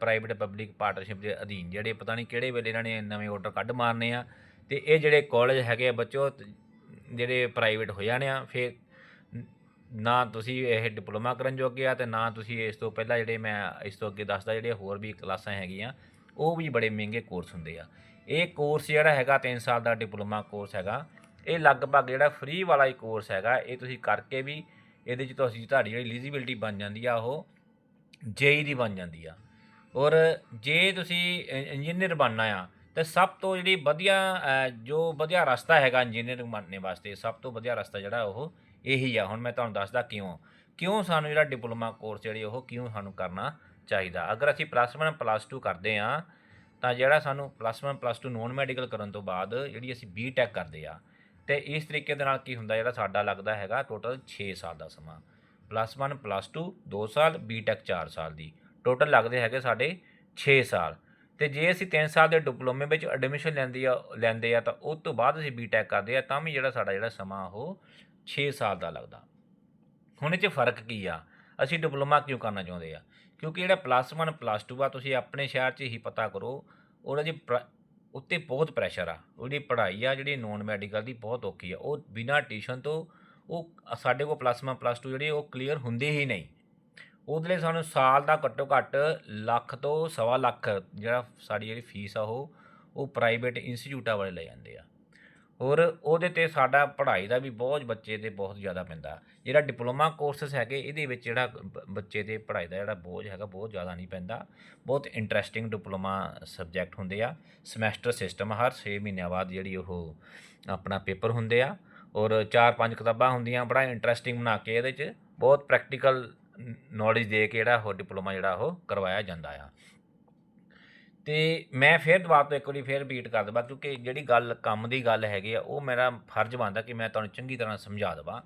ਪ੍ਰਾਈਵੇਟ ਪਬਲਿਕ ਪਾਰਟਨਰਸ਼ਿਪ ਦੇ ਅਧੀਨ ਜਿਹੜੇ ਪਤਾ ਨਹੀਂ ਕਿਹੜੇ ਵੇਲੇ ਇਹਨਾਂ ਨੇ ਨਵੇਂ ਆਰਡਰ ਕੱਢ ਮਾਰਨੇ ਆ ਤੇ ਇਹ ਜਿਹੜੇ ਕਾਲਜ ਹੈਗੇ ਆ ਬੱਚੋ, ਜਿਹੜੇ ਪ੍ਰਾਈਵੇਟ ਹੋ ਜਾਣੇ ਆ, ਫਿਰ ਨਾ ਤੁਸੀਂ ਇਹ ਡਿਪਲੋਮਾ ਕਰਨ ਜੋਗੇ ਆ ਤੇ ਨਾ ਤੁਸੀਂ ਇਸ ਤੋਂ ਪਹਿਲਾਂ ਜਿਹੜੇ ਮੈਂ ਇਸ ਤੋਂ ਅੱਗੇ ਦੱਸਦਾ ਜਿਹੜੇ ਹੋਰ ਵੀ ਕਲਾਸਾਂ ਹੈਗੀਆਂ, ਉਹ ਵੀ ਬੜੇ ਮਹਿੰਗੇ ਕੋਰਸ ਹੁੰਦੇ ਆ। ਇਹ ਕੋਰਸ ਜਿਹੜਾ ਹੈਗਾ 3 ਸਾਲ ਦਾ ਡਿਪਲੋਮਾ ਕੋਰਸ ਹੈਗਾ ਇਹ ਲਗਭਗ ਜਿਹੜਾ ਫ੍ਰੀ ਵਾਲਾ ਹੀ ਕੋਰਸ ਹੈਗਾ, ਇਹ ਤੁਸੀਂ ਕਰਕੇ ਵੀ ਇਹਦੇ ਚ ਤੁਸੀਂ ਤੁਹਾਡੀ ਜਿਹੜੀ ਐਲੀਜੀਬਿਲਟੀ ਬਣ ਜਾਂਦੀ ਆ, ਉਹ ਜੇਈ ਦੀ ਬਣ ਜਾਂਦੀ ਆ। ਔਰ ਜੇ ਤੁਸੀਂ ਇੰਜੀਨੀਅਰ ਬਣਨਾ ਆ, ਤੇ ਸਭ ਤੋਂ ਜਿਹੜੀ ਵਧੀਆ ਜੋ ਵਧੀਆ ਰਸਤਾ ਹੈਗਾ ਇੰਜੀਨੀਅਰ ਬਣਨੇ ਵਾਸਤੇ, ਸਭ ਤੋਂ ਵਧੀਆ ਰਸਤਾ ਜਿਹੜਾ ਉਹ ਇਹੀ ਆ। ਹੁਣ ਮੈਂ ਤੁਹਾਨੂੰ ਦੱਸਦਾ ਕਿਉਂ। ਕਿਉਂ ਸਾਨੂੰ ਜਿਹੜਾ ਡਿਪਲੋਮਾ ਕੋਰਸ ਜਿਹੜੀ ਉਹ ਕਿਉਂ ਸਾਨੂੰ ਕਰਨਾ ਚਾਹੀਦਾ? ਅਗਰ ਅਸੀਂ ਪਲੱਸ 1 ਪਲੱਸ 2 ਕਰਦੇ ਆ, ਤਾਂ ਜਿਹੜਾ ਸਾਨੂੰ ਪਲੱਸ 1 ਪਲੱਸ 2 ਨੋਨ ਮੈਡੀਕਲ ਕਰਨ ਤੋਂ ਬਾਅਦ ਜਿਹੜੀ ਅਸੀਂ ਬੀਟੈਕ ਕਰਦੇ ਆ ਤੇ ਇਸ ਤਰੀਕੇ ਦੇ ਨਾਲ ਕੀ ਹੁੰਦਾ ਜਿਹੜਾ ਸਾਡਾ ਲੱਗਦਾ ਹੈਗਾ ਟੋਟਲ 6 ਸਾਲ ਦਾ ਸਮਾਂ। ਪਲੱਸ 1 ਪਲੱਸ 2 2 ਸਾਲ ਬੀਟੈਕ 4 ਸਾਲ ਦੀ। ਟੋਟਲ ਲੱਗਦੇ ਹੈਗੇ ਸਾਡੇ 6 ਸਾਲ। ਤੇ ਜੇ ਅਸੀਂ 3 ਸਾਲ ਦੇ ਡਿਪਲੋਮੇ ਵਿੱਚ ਐਡਮਿਸ਼ਨ ਲੈਂਦੀ ਆ, ਲੈਂਦੇ ਆ ਤਾਂ ਉਸ ਤੋਂ ਬਾਅਦ ਅਸੀਂ ਬੀਟੈਕ ਕਰਦੇ ਆ, ਤਾਂ ਵੀ ਜਿਹੜਾ ਸਾਡਾ ਜਿਹੜਾ ਸਮਾਂ ਉਹ 6 ਸਾਲ ਦਾ ਲੱਗਦਾ। ਹੁਣ ਇਹ 'ਚ ਫ਼ਰਕ ਕੀ ਆ? ਅਸੀਂ ਡਿਪਲੋਮਾ ਕਿਉਂ ਕਰਨਾ ਚਾਹੁੰਦੇ ਆ? ਕਿਉਂਕਿ ਜਿਹੜਾ ਪਲੱਸ 1 ਪਲੱਸ 2 ਆ, ਤੁਸੀਂ ਆਪਣੇ ਸ਼ਹਿਰ 'ਚ ਹੀ ਪਤਾ ਕਰੋ, ਉਹਦਾ ਜੀ ਪ੍ਰ- ਉੱਤੇ ਬਹੁਤ ਪ੍ਰੈਸ਼ਰ ਆ। ਉਹਦੀ ਪੜ੍ਹਾਈ ਆ, ਜਿਹੜੀ ਨੋਨ ਮੈਡੀਕਲ ਦੀ ਬਹੁਤ ਔਖੀ ਆ। ਉਹ ਬਿਨਾਂ ਟਿਊਸ਼ਨ ਤੋਂ ਉਹ ਸਾਡੇ ਕੋਲ ਪਲੱਸ 1 ਪਲੱਸ 2 ਜਿਹੜੇ ਉਹ ਕਲੀਅਰ ਹੁੰਦੇ ਹੀ ਨਹੀਂ। ਉਹਦੇ ਲਈ ਸਾਨੂੰ ਸਾਲ ਦਾ ਘੱਟੋ ਘੱਟ ਲੱਖ ਤੋਂ ਸਵਾ ਲੱਖ ਜਿਹੜਾ ਸਾਡੀ ਜਿਹੜੀ ਫੀਸ ਆ ਉਹ ਉਹ ਪ੍ਰਾਈਵੇਟ ਇੰਸਟੀਚਿਊਟਾਂ ਵਾਲੇ ਲੈ ਜਾਂਦੇ ਆ। ਔਰ ਉਹਦੇ ਤੇ ਸਾਡਾ ਪੜ੍ਹਾਈ ਦਾ ਵੀ ਬਹੁਤ ਬੱਚੇ ਤੇ ਬਹੁਤ ਜ਼ਿਆਦਾ ਪੈਂਦਾ। ਜਿਹੜਾ ਡਿਪਲੋਮਾ ਕੋਰਸਸ ਹੈਗੇ, ਇਹਦੇ ਵਿੱਚ ਜਿਹੜਾ ਬ- ਬੱਚੇ ਦੇ ਪੜ੍ਹਾਈ ਦਾ ਜਿਹੜਾ ਬੋਝ ਹੈਗਾ, ਬਹੁਤ ਜ਼ਿਆਦਾ ਨਹੀਂ ਪੈਂਦਾ। ਬਹੁਤ ਇੰਟਰਸਟਿੰਗ ਡਿਪਲੋਮਾ ਸਬਜੈਕਟ ਹੁੰਦੇ ਆ। ਸਮੈਸਟਰ ਸਿਸਟਮ ਹਰ 6 ਮਹੀਨਿਆਂ ਬਾਅਦ ਜਿਹੜੀ ਉਹ ਆਪਣਾ ਪੇਪਰ ਹੁੰਦੇ ਆ। ਔਰ ਚਾਰ ਪੰਜ ਕਿਤਾਬਾਂ ਹੁੰਦੀਆਂ, ਬੜਾ ਇੰਟਰਸਟਿੰਗ ਬਣਾ ਕੇ ਇਹਦੇ 'ਚ। ਬਹੁਤ ਪ੍ਰੈਕਟੀਕਲ ਨੌਲੇਜ ਦੇ ਕੇ ਜਿਹੜਾ ਉਹ ਡਿਪਲੋਮਾ ਜਿਹੜਾ ਉਹ ਕਰਵਾਇਆ ਜਾਂਦਾ ਆ। ਤੇ ਮੈਂ ਫਿਰ ਦੁਬਾਰਾ ਤੋਂ ਇੱਕ ਵਾਰੀ ਫਿਰ ਰਿਪੀਟ ਕਰ ਦਵਾਂ, ਕਿਉਂਕਿ ਜਿਹੜੀ ਗੱਲ, ਕੰਮ ਦੀ ਗੱਲ ਹੈਗੀ ਆ, ਉਹ ਮੇਰਾ ਫਰਜ਼ ਬਣਦਾ ਕਿ ਮੈਂ ਤੁਹਾਨੂੰ ਚੰਗੀ ਤਰ੍ਹਾਂ ਸਮਝਾ ਦਵਾਂ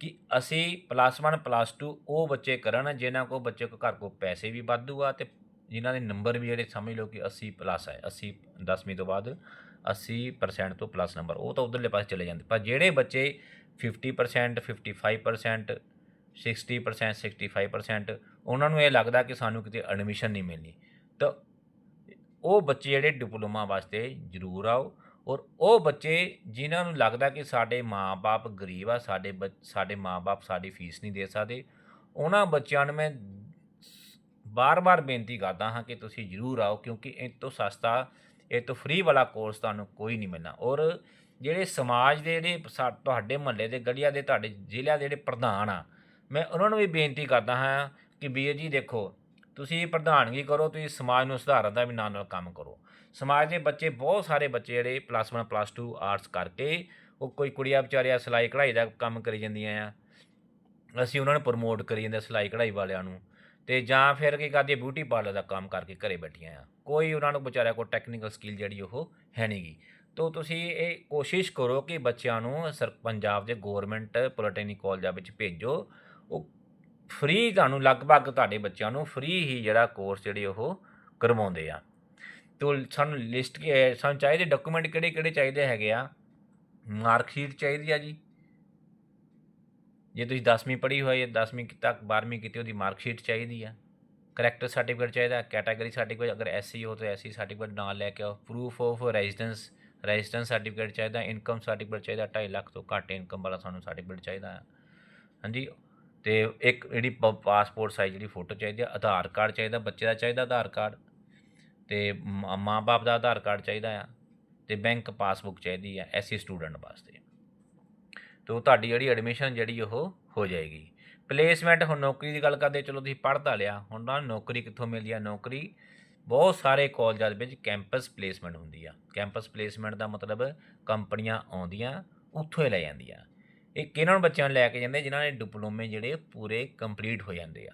ਕਿ ਅਸੀਂ ਪਲੱਸ 1 ਪਲੱਸ 2 ਉਹ ਬੱਚੇ ਕਰਨ ਜਿਨ੍ਹਾਂ ਕੋ ਬੱਚੇ ਕੋ ਘਰ ਕੋ ਪੈਸੇ ਵੀ ਵਾਧੂ ਆ ਤੇ ਜਿਨ੍ਹਾਂ ਦੇ ਨੰਬਰ ਵੀ ਜਿਹੜੇ ਸਮਝ ਲਓ ਕਿ 80 ਪਲੱਸ ਹੈ 80 10ਵੀਂ ਤੋਂ ਬਾਅਦ 80% ਤੋਂ ਪਲੱਸ ਨੰਬਰ ਉਹ ਤਾਂ ਉਧਰਲੇ ਪਾਸੇ ਚਲੇ ਜਾਂਦੇ। ਪਰ ਜਿਹੜੇ ਬੱਚੇ 50% 55% 60% 65% ਉਹਨਾਂ ਨੂੰ ਇਹ ਲੱਗਦਾ ਕਿ ਸਾਨੂੰ ਕਿਤੇ ਐਡਮਿਸ਼ਨ ਨਹੀਂ ਮਿਲਣੀ। ਤਾਂ ਉਹ ਬੱਚੇ ਜਿਹੜੇ ਡਿਪਲੋਮਾ ਵਾਸਤੇ ਜ਼ਰੂਰ ਆਓ ਔਰ ਉਹ ਬੱਚੇ ਜਿਨ੍ਹਾਂ ਨੂੰ ਲੱਗਦਾ ਕਿ ਸਾਡੇ ਮਾਪੇ ਗਰੀਬ ਆ, ਸਾਡੇ ਬੱਚ- ਸਾਡੇ ਮਾਪੇ ਸਾਡੀ ਫੀਸ ਨਹੀਂ ਦੇ ਸਕਦੇ, ਉਹਨਾਂ ਬੱਚਿਆਂ ਨੂੰ ਮੈਂ ਬਾਰ-ਬਾਰ ਬੇਨਤੀ ਕਰਦਾ ਹਾਂ ਕਿ ਤੁਸੀਂ ਜ਼ਰੂਰ ਆਓ ਕਿਉਂਕਿ ਇਹ ਤੋਂ ਸਸਤਾ, ਇਹ ਤੋਂ ਫ੍ਰੀ ਵਾਲਾ ਕੋਰਸ ਤੁਹਾਨੂੰ ਕੋਈ ਨਹੀਂ ਮਿਲਣਾ। ਔਰ ਜਿਹੜੇ ਸਮਾਜ ਦੇ ਜਿਹੜੇ ਸਾ- ਤੁਹਾਡੇ ਮਹੱਲੇ ਦੇ ਗਲੀਆਂ ਦੇ ਤੁਹਾਡੇ ਜ਼ਿਲ੍ਹਿਆਂ ਦੇ ਜਿਹੜੇ ਪ੍ਰਧਾਨ ਆ, ਮੈਂ ਉਹਨਾਂ ਨੂੰ ਵੀ ਬੇਨਤੀ ਕਰਦਾ ਹਾਂ ਕਿ ਵੀਰ ਜੀ ਦੇਖੋ ਤੁਸੀਂ ਪ੍ਰਧਾਨਗੀ ਕਰੋ, ਤੁਸੀਂ ਸਮਾਜ ਨੂੰ ਸੁਧਾਰਨ ਦਾ ਵੀ ਨਾਲ ਨਾਲ ਕੰਮ ਕਰੋ। ਸਮਾਜ ਦੇ ਬੱਚੇ, ਬਹੁਤ ਸਾਰੇ ਬੱਚੇ ਜਿਹੜੇ ਪਲੱਸ 1 ਪਲੱਸ 2 ਆਰਟਸ ਕਰਕੇ ਉਹ ਕੋਈ ਕੁੜੀਆਂ ਵਿਚਾਰੀਆਂ ਸਿਲਾਈ ਕਢਾਈ ਦਾ ਕੰਮ ਕਰੀ ਜਾਂਦੀਆਂ ਆ। ਅਸੀਂ ਉਹਨਾਂ ਨੂੰ ਪ੍ਰਮੋਟ ਕਰੀ ਜਾਂਦੇ ਸਿਲਾਈ ਕਢਾਈ ਵਾਲਿਆਂ ਨੂੰ। ਤੇ ਜਾਂ ਫਿਰ ਕੀ ਕਰਦੀ ਬਿਊਟੀ ਪਾਰਲਰ ਦਾ ਕੰਮ ਕਰਕੇ ਘਰੇ ਬੈਠੀਆਂ ਆ। ਕੋਈ ਉਹਨਾਂ ਨੂੰ ਵਿਚਾਰਿਆ ਕੋਈ ਟੈਕਨੀਕਲ ਸਕਿੱਲ ਜਿਹੜੀ ਉਹ ਹੈ ਨਹੀਂਗੀ ਤੋ ਤੁਸੀਂ ਇਹ ਕੋਸ਼ਿਸ਼ ਕਰੋ ਕਿ ਬੱਚਿਆਂ ਨੂੰ ਸਰ, ਪੰਜਾਬ ਦੇ ਗਵਰਨਮੈਂਟ ਪੋਲੀਟੈਕਨਿਕ ਕਾਲਜਾਂ ਵਿੱਚ ਭੇਜੋ। ਉਹ ਫ੍ਰੀ ਤੁਹਾਨੂੰ ਲਗਭਗ ਤੁਹਾਡੇ ਬੱਚਿਆਂ ਨੂੰ ਫ੍ਰੀ ਹੀ ਜਿਹੜਾ ਕੋਰਸ ਜਿਹੜੇ ਉਹ ਕਰਵਾਉਂਦੇ ਆ। ਤੋ ਸਾਨੂੰ ਲਿਸਟ ਕੀ ਹੈ ਸਾਨੂੰ ਚਾਹੀਦੇ ਡਾਕੂਮੈਂਟ ਕਿਹੜੇ ਕਿਹੜੇ ਚਾਹੀਦੇ ਹੈਗੇ ਆ? ਮਾਰਕਸ਼ੀਟ ਚਾਹੀਦੀ ਆ ਜੀ। ਜੇ ਤੁਸੀਂ 10ਵੀਂ ਪੜ੍ਹੀ ਹੋਈ ਹੈ 10ਵੀਂ ਤੱਕ 12ਵੀਂ ਕੀਤੀ, ਉਹਦੀ ਮਾਰਕਸ਼ੀਟ ਚਾਹੀਦੀ ਆ। ਕਰੈਕਟਰ ਸਰਟੀਫਿਕੇਟ ਚਾਹੀਦਾ ਕੈਟਾਗਰੀ ਸਰਟੀਫਿਕੇਟ ਅਗਰ ਐਸਸੀ ਹੋ ਤਾਂ ਐਸਸੀ ਸਰਟੀਫਿਕੇਟ ਨਾਲ ਲੈ ਕੇ ਆਓ proof of residence residence certificate ਚਾਹੀਦਾ ਇਨਕਮ ਸਰਟੀਫਿਕੇਟ ਚਾਹੀਦਾ 2.5 ਲੱਖ ਤੋਂ ਘੱਟ ਇਨਕਮ ਵਾਲਾ ਸਾਨੂੰ ਸਰਟੀਫਿਕੇਟ ਚਾਹੀਦਾ। ਹੈ ਹਾਂਜੀ ਅਤੇ ਇੱਕ ਜਿਹੜੀ ਪ ਪਾਸਪੋਰਟ ਸਾਈਜ਼ ਜਿਹੜੀ ਫੋਟੋ ਚਾਹੀਦੀ ਆ, ਆਧਾਰ ਕਾਰਡ ਚਾਹੀਦਾ, ਬੱਚੇ ਦਾ ਚਾਹੀਦਾ ਆਧਾਰ ਕਾਰਡ ਅਤੇ ਮ- ਮਾਂ-ਬਾਪ ਦਾ ਆਧਾਰ ਕਾਰਡ ਚਾਹੀਦਾ ਆ ਅਤੇ ਬੈਂਕ ਪਾਸਬੁੱਕ ਚਾਹੀਦੀ ਆ ਐਸੀ ਸਟੂਡੈਂਟ ਵਾਸਤੇ। ਤੋ ਤੁਹਾਡੀ ਜਿਹੜੀ ਐਡਮਿਸ਼ਨ ਜਿਹੜੀ ਉਹ ਹੋ ਜਾਏਗੀ। ਪਲੇਸਮੈਂਟ ਹੁਣ ਨੌਕਰੀ ਦੀ ਗੱਲ ਕਰਦੇ, ਚਲੋ ਤੁਸੀਂ ਪੜ੍ਹਤਾ ਲਿਆ, ਹੁਣ ਤਾਂ ਨੌਕਰੀ ਕਿੱਥੋਂ ਮਿਲਦੀ ਆ? ਨੌਕਰੀ ਬਹੁਤ ਸਾਰੇ ਕਾਲਜਾਂ ਦੇ ਵਿੱਚ ਕੈਂਪਸ ਪਲੇਸਮੈਂਟ ਹੁੰਦੀ ਆ। ਕੈਂਪਸ ਪਲੇਸਮੈਂਟ ਦਾ ਮਤਲਬ ਕੰਪਨੀਆਂ ਆਉਂਦੀਆਂ, ਉੱਥੋਂ ਹੀ ਲੈ ਜਾਂਦੀਆਂ। ਇਹ ਕਿਹਨਾਂ ਬੱਚਿਆਂ ਨੂੰ ਲੈ ਕੇ ਜਾਂਦੇ, ਜਿਨ੍ਹਾਂ ਨੇ ਡਿਪਲੋਮੇ ਜਿਹੜੇ ਪੂਰੇ ਕੰਪਲੀਟ ਹੋ ਜਾਂਦੇ ਆ।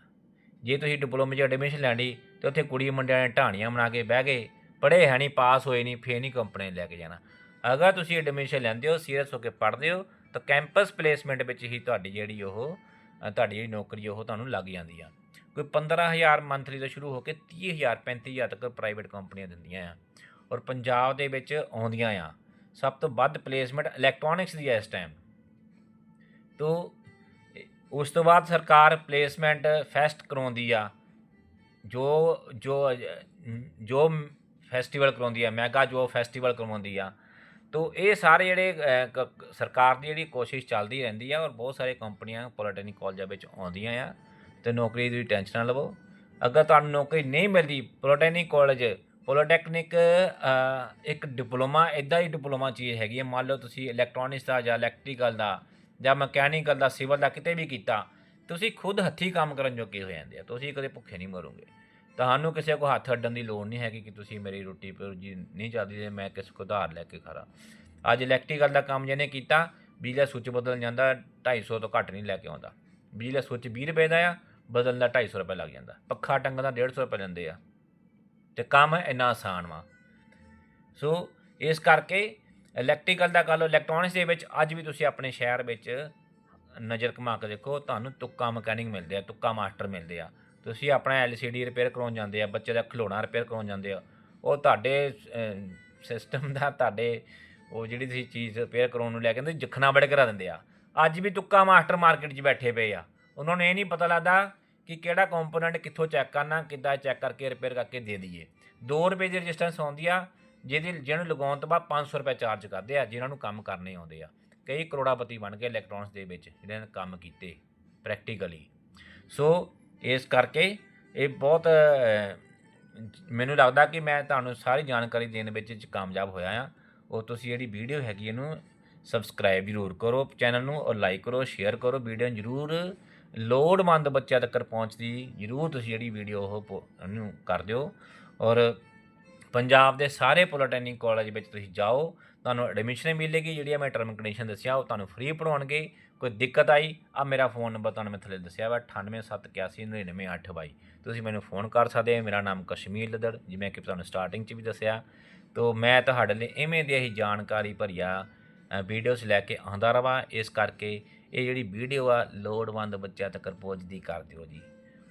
ਜੇ ਤੁਸੀਂ ਡਿਪਲੋਮੇ 'ਚ ਐਡਮਿਸ਼ਨ ਲੈਣੀ ਤੇ ਉੱਥੇ ਕੁੜੀ ਮੁੰਡਿਆਂ ਨੇ ਢਾਣੀਆਂ ਬਣਾ ਕੇ ਬਹਿ ਗਏ, ਪੜ੍ਹੇ ਹੈ ਨਹੀਂ, ਪਾਸ ਹੋਏ ਨਹੀਂ, ਫੇਰ ਨਹੀਂ ਕੰਪਨੀ ਲੈ ਕੇ ਜਾਣਾ। ਅਗਰ ਤੁਸੀਂ ਐਡਮਿਸ਼ਨ ਲੈਂਦੇ ਹੋ ਸੀਰੀਅਸ ਹੋ ਕੇ ਪੜ੍ਹਦੇ ਹੋ, ਤਾਂ ਕੈਂਪਸ ਪਲੇਸਮੈਂਟ ਵਿੱਚ ਹੀ ਤੁਹਾਡੀ ਜਿਹੜੀ ਉਹ ਤੁਹਾਡੀ ਜਿਹੜੀ ਨੌਕਰੀ ਉਹ ਤੁਹਾਨੂੰ ਲੱਗ ਜਾਂਦੀ ਆ। ਕੋਈ 15000 ਮੰਥਲੀ ਤੋਂ ਸ਼ੁਰੂ ਹੋ ਕੇ 30000 35000 ਤੱਕ ਪ੍ਰਾਈਵੇਟ ਕੰਪਨੀਆਂ ਦਿੰਦੀਆਂ ਆ। ਔਰ ਪੰਜਾਬ ਦੇ ਵਿੱਚ ਆਉਂਦੀਆਂ ਆ। ਸਭ ਤੋਂ ਵੱਧ ਪਲੇਸਮੈਂਟ ਇਲੈਕਟ੍ਰੋਨਿਕਸ ਦੀ ਹੈ ਇਸ ਟਾਈਮ ਤੋ, ਉਸ ਤੋਂ ਬਾਅਦ ਸਰਕਾਰ ਪਲੇਸਮੈਂਟ ਫੈਸਟ ਕਰਾਉਂਦੀ ਆ, ਜੋ ਜੋ ਜੋ ਫੈਸਟੀਵਲ ਕਰਾਉਂਦੀ ਆ ਮੈਗਾ ਜੋ ਫੈਸਟੀਵਲ ਕਰਵਾਉਂਦੀ ਆ, ਤੋ ਇਹ ਸਾਰੇ ਜਿਹੜੇ ਸਰਕਾਰ ਦੀ ਜਿਹੜੀ ਕੋਸ਼ਿਸ਼ ਚੱਲਦੀ ਰਹਿੰਦੀ ਆ ਔਰ ਬਹੁਤ ਸਾਰੇ ਕੰਪਨੀਆਂ ਪੋਲੀਟੈਕਨਿਕ ਕਾਲਜਾਂ ਵਿੱਚ ਆਉਂਦੀਆਂ ਆ, ਤੇ ਨੌਕਰੀ ਦੀ ਟੈਨਸ਼ਨ ਨਾ ਲਵੋ। ਅਗਰ ਤੁਹਾਨੂੰ ਨੌਕਰੀ ਨਹੀਂ ਮਿਲਦੀ ਪੋਲੀਟੈਕਨਿਕ ਕਾਲਜ ਪੋਲੀਟੈਕਨਿਕ ਇੱਕ ਡਿਪਲੋਮਾ ਇਦਾਂ ਹੀ ਡਿਪਲੋਮਾ ਚੀਜ਼ ਹੈਗੀ ਹੈ ਮੰਨ ਲਓ ਤੁਸੀਂ ਇਲੈਕਟ੍ਰੋਨਿਕਸ ਦਾ ਜਾਂ ਇਲੈਕਟ੍ਰੀਕਲ ਦਾ ਜਾਂ ਮਕੈਨੀਕਲ ਦਾ, ਸਿਵਲ ਦਾ ਕਿਤੇ ਵੀ ਕੀਤਾ, ਤੁਸੀਂ ਖੁਦ ਹੱਥੀਂ ਕੰਮ ਕਰਨ ਜੋਗੇ ਹੋ ਜਾਂਦੇ ਆ। ਤੁਸੀਂ ਕਦੇ ਭੁੱਖੇ ਨਹੀਂ ਮਰੋਗੇ। ਤੁਹਾਨੂੰ ਕਿਸੇ ਕੋ ਹੱਥ ਅੱਡਣ ਦੀ ਲੋੜ ਨਹੀਂ ਹੈਗੀ ਕਿ ਤੁਸੀਂ ਮੇਰੀ ਰੋਟੀ ਜੀ ਨਹੀਂ ਚੱਲਦੀ ਤੇ ਮੈਂ ਕਿਸ ਕੋ ਉਧਾਰ ਲੈ ਕੇ ਖਾ ਅੱਜ ਇਲੈਕਟ੍ਰੀਕਲ ਦਾ ਕੰਮ ਜਿਹਨੇ ਕੀਤਾ, ਬਿਜਲੀ ਦਾ ਸੁੱਚ ਬਦਲ ਜਾਂਦਾ 250 ਤੋਂ ਘੱਟ ਨਹੀਂ ਲੈ ਕੇ ਆਉਂਦਾ। ਬਿਜਲੀ ਦਾ ਸੁੱਚ 20 ਰੁਪਏ ਦਾ ਆ, ਬਦਲਣ ਦਾ 250 ਰੁਪਏ ਲੱਗ ਜਾਂਦਾ। ਪੱਖਾ ਟੰਗਣ ਦਾ 150 ਰੁਪਏ ਲੈਂਦੇ ਆ। ਤੇ ਕੰਮ ਇੰਨਾ ਆਸਾਨ ਵਾ। ਸੋ ਇਸ ਕਰਕੇ ਇਲੈਕਟ੍ਰੀਕਲ ਦਾ ਕਰ ਲਓ ਇਲੈਕਟ੍ਰੋਨਿਕਸ ਦੇ ਵਿੱਚ ਅੱਜ ਵੀ ਤੁਸੀਂ ਆਪਣੇ ਸ਼ਹਿਰ ਵਿੱਚ ਨਜ਼ਰ ਘੁਮਾ ਕੇ ਦੇਖੋ, ਤੁਹਾਨੂੰ ਤੁੱਕਾ ਮਕੈਨਿਕ ਮਿਲਦੇ ਆ, ਤੁੱਕਾ ਮਾਸਟਰ ਮਿਲਦੇ ਆ। ਤੁਸੀਂ ਆਪਣਾ ਐਲਸੀਡੀ ਰਿਪੇਅਰ ਕਰਾਉਣ ਜਾਂਦੇ ਆ, ਬੱਚੇ ਦਾ ਖਿਡੌਣਾ ਰਿਪੇਅਰ ਕਰਾਉਣ ਜਾਂਦੇ ਆ। ਉਹ ਤੁਹਾਡੇ ਸਿਸਟਮ ਦਾ ਤੁਹਾਡੇ, ਉਹ ਜਿਹੜੀ ਤੁਸੀਂ ਚੀਜ਼ ਰਿਪੇਅਰ ਕਰਾਉਣ ਨੂੰ ਲੈ ਕੇ ਕਹਿੰਦੇ ਜਖਣਾ ਬੜੇ ਕਰਾ ਦਿੰਦੇ ਆ। ਅੱਜ ਵੀ ਤੁੱਕਾ ਮਾਸਟਰ ਮਾਰਕੀਟ 'ਚ ਬੈਠੇ ਪਏ ਆ। ਉਹਨਾਂ ਨੂੰ ਇਹ ਨਹੀਂ ਪਤਾ ਲੱਗਦਾ ਕਿ ਕਿਹੜਾ ਕੰਪੋਨੈਂਟ ਕਿੱਥੋਂ ਚੈੱਕ ਕਰਨਾ, ਕਿੱਦਾਂ ਚੈੱਕ ਕਰਕੇ ਰਿਪੇਅਰ ਕਰਕੇ ਦੇ ਦਈਏ। 2 ਰੁਪਏ ਦੀ ਰਜਿਸਟੈਂਸ ਆਉਂਦੀ ਆ ਜਿਹਦੇ ਜਿਹਨੂੰ ਲਗਾਉਣ ਤੋਂ ਬਾਅਦ 500 ਰੁਪਏ ਚਾਰਜ ਕਰਦੇ ਆ ਜਿਨ੍ਹਾਂ ਨੂੰ ਕੰਮ ਕਰਨੇ ਆਉਂਦੇ ਆ। ਕਈ ਕਰੋੜਾਪਤੀ ਬਣ ਗਏ ਇਲੈਕਟ੍ਰੋਨਿਕਸ ਦੇ ਵਿੱਚ, ਜਿਹਨਾਂ ਨੇ ਕੰਮ ਕੀਤੇ ਪ੍ਰੈਕਟੀਕਲੀ ਸੋ ਇਸ ਕਰਕੇ ਇਹ ਬਹੁਤ ਮੈਨੂੰ ਲੱਗਦਾ ਕਿ ਮੈਂ ਤੁਹਾਨੂੰ ਸਾਰੀ ਜਾਣਕਾਰੀ ਦੇਣ ਵਿੱਚ ਕਾਮਯਾਬ ਹੋਇਆ ਆ। ਉਹ ਤੁਸੀਂ ਜਿਹੜੀ ਵੀਡੀਓ ਹੈਗੀ ਇਹਨੂੰ ਸਬਸਕ੍ਰਾਈਬ ਜ਼ਰੂਰ ਕਰੋ ਚੈਨਲ ਨੂੰ ਔਰ ਲਾਈਕ ਕਰੋ ਸ਼ੇਅਰ ਕਰੋ। ਵੀਡੀਓ ਜ਼ਰੂਰ ਲੋੜਵੰਦ ਬੱਚਿਆਂ ਤੱਕ ਪਹੁੰਚਦੀ ਜ਼ਰੂਰ ਤੁਸੀਂ ਜਿਹੜੀ ਵੀਡੀਓ ਉਹ ਪੋ- ਉਹਨੂੰ ਕਰ ਦਿਓ। ਔਰ ਪੰਜਾਬ ਦੇ ਸਾਰੇ ਪੋਲੀਟੈਕਨਿਕ ਕਾਲਜ ਵਿੱਚ ਤੁਸੀਂ ਜਾਓ, ਤੁਹਾਨੂੰ ਐਡਮਿਸ਼ਨ ਮਿਲੇਗੀ, ਜਿਹੜੀ ਮੈਂ ਟਰਮ ਕੰਡੀਸ਼ਨ ਦੱਸਿਆ, ਉਹ ਤੁਹਾਨੂੰ ਫ੍ਰੀ ਪੜਾਉਣਗੇ ਕੋਈ ਦਿੱਕਤ ਆਈ ਆ ਮੇਰਾ ਫੋਨ ਨੰਬਰ ਤੁਹਾਨੂੰ ਮੈਂ ਥੱਲੇ ਦੱਸਿਆ ਵਾ 9871899822 ਤੁਸੀਂ ਮੈਨੂੰ ਫੋਨ ਕਰ ਸਕਦੇ ਹੋ, ਮੇਰਾ ਨਾਮ ਕਸ਼ਮੀਰ ਲਦੜ ਜਿਵੇਂ ਕਿ ਤੁਹਾਨੂੰ ਸਟਾਰਟਿੰਗ 'ਚ ਵੀ ਦੱਸਿਆ। ਤੋ ਮੈਂ ਤੁਹਾਡੇ ਲਈ ਇਵੇਂ ਦੀ ਹੀ ਜਾਣਕਾਰੀ ਭਰੀਆ ਵੀਡੀਓਜ਼ ਲੈ ਕੇ ਆਉਂਦਾ ਰਵਾਂ। ਇਸ ਕਰਕੇ ਇਹ ਜਿਹੜੀ ਵੀਡੀਓ ਆ, ਲੋੜਵੰਦ ਬੱਚਿਆਂ ਤੱਕ ਪਹੁੰਚਦੀ ਕਰ ਦਿਓ ਜੀ।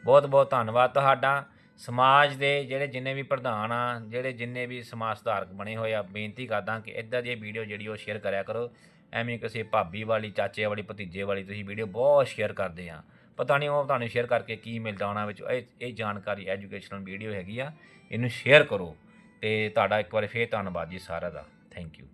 ਬਹੁਤ ਬਹੁਤ ਧੰਨਵਾਦ ਤੁਹਾਡਾ। ਸਮਾਜ ਦੇ ਜਿਹੜੇ ਜਿੰਨੇ ਵੀ ਪ੍ਰਧਾਨ ਆ, ਜਿਹੜੇ ਜਿੰਨੇ ਵੀ ਸਮਾਜ ਸੁਧਾਰਕ ਬਣੇ ਹੋਏ ਆ, ਬੇਨਤੀ ਕਰਦਾ ਕਿ ਇਦਾਂ ਦੀ ਵੀਡੀਓ ਜਿਹੜੀ ਉਹ ਸ਼ੇਅਰ ਕਰਿਆ ਕਰੋ। ਐਵੇਂ ਕਿਸੇ ਭਾਬੀ ਵਾਲੀ, ਚਾਚੇ ਵਾਲੀ, ਭਤੀਜੇ ਵਾਲੀ ਤੁਸੀਂ ਵੀਡੀਓ ਬਹੁਤ ਸ਼ੇਅਰ ਕਰਦੇ ਆ। ਪਤਾ ਨਹੀਂ ਉਹ ਤੁਹਾਨੂੰ ਸ਼ੇਅਰ ਕਰਕੇ ਕੀ ਮਿਲਦਾ ਉਹਨਾਂ ਵਿੱਚ। ਇਹ ਇਹ ਜਾਣਕਾਰੀ ਐਜੂਕੇਸ਼ਨਲ ਵੀਡੀਓ ਹੈਗੀ ਆ। ਇਹਨੂੰ ਸ਼ੇਅਰ ਕਰੋ ਤੇ ਤੁਹਾਡਾ ਇੱਕ ਵਾਰ ਫੇਰ ਧੰਨਵਾਦ ਜੀ ਸਾਰਿਆਂ ਦਾ। Thank you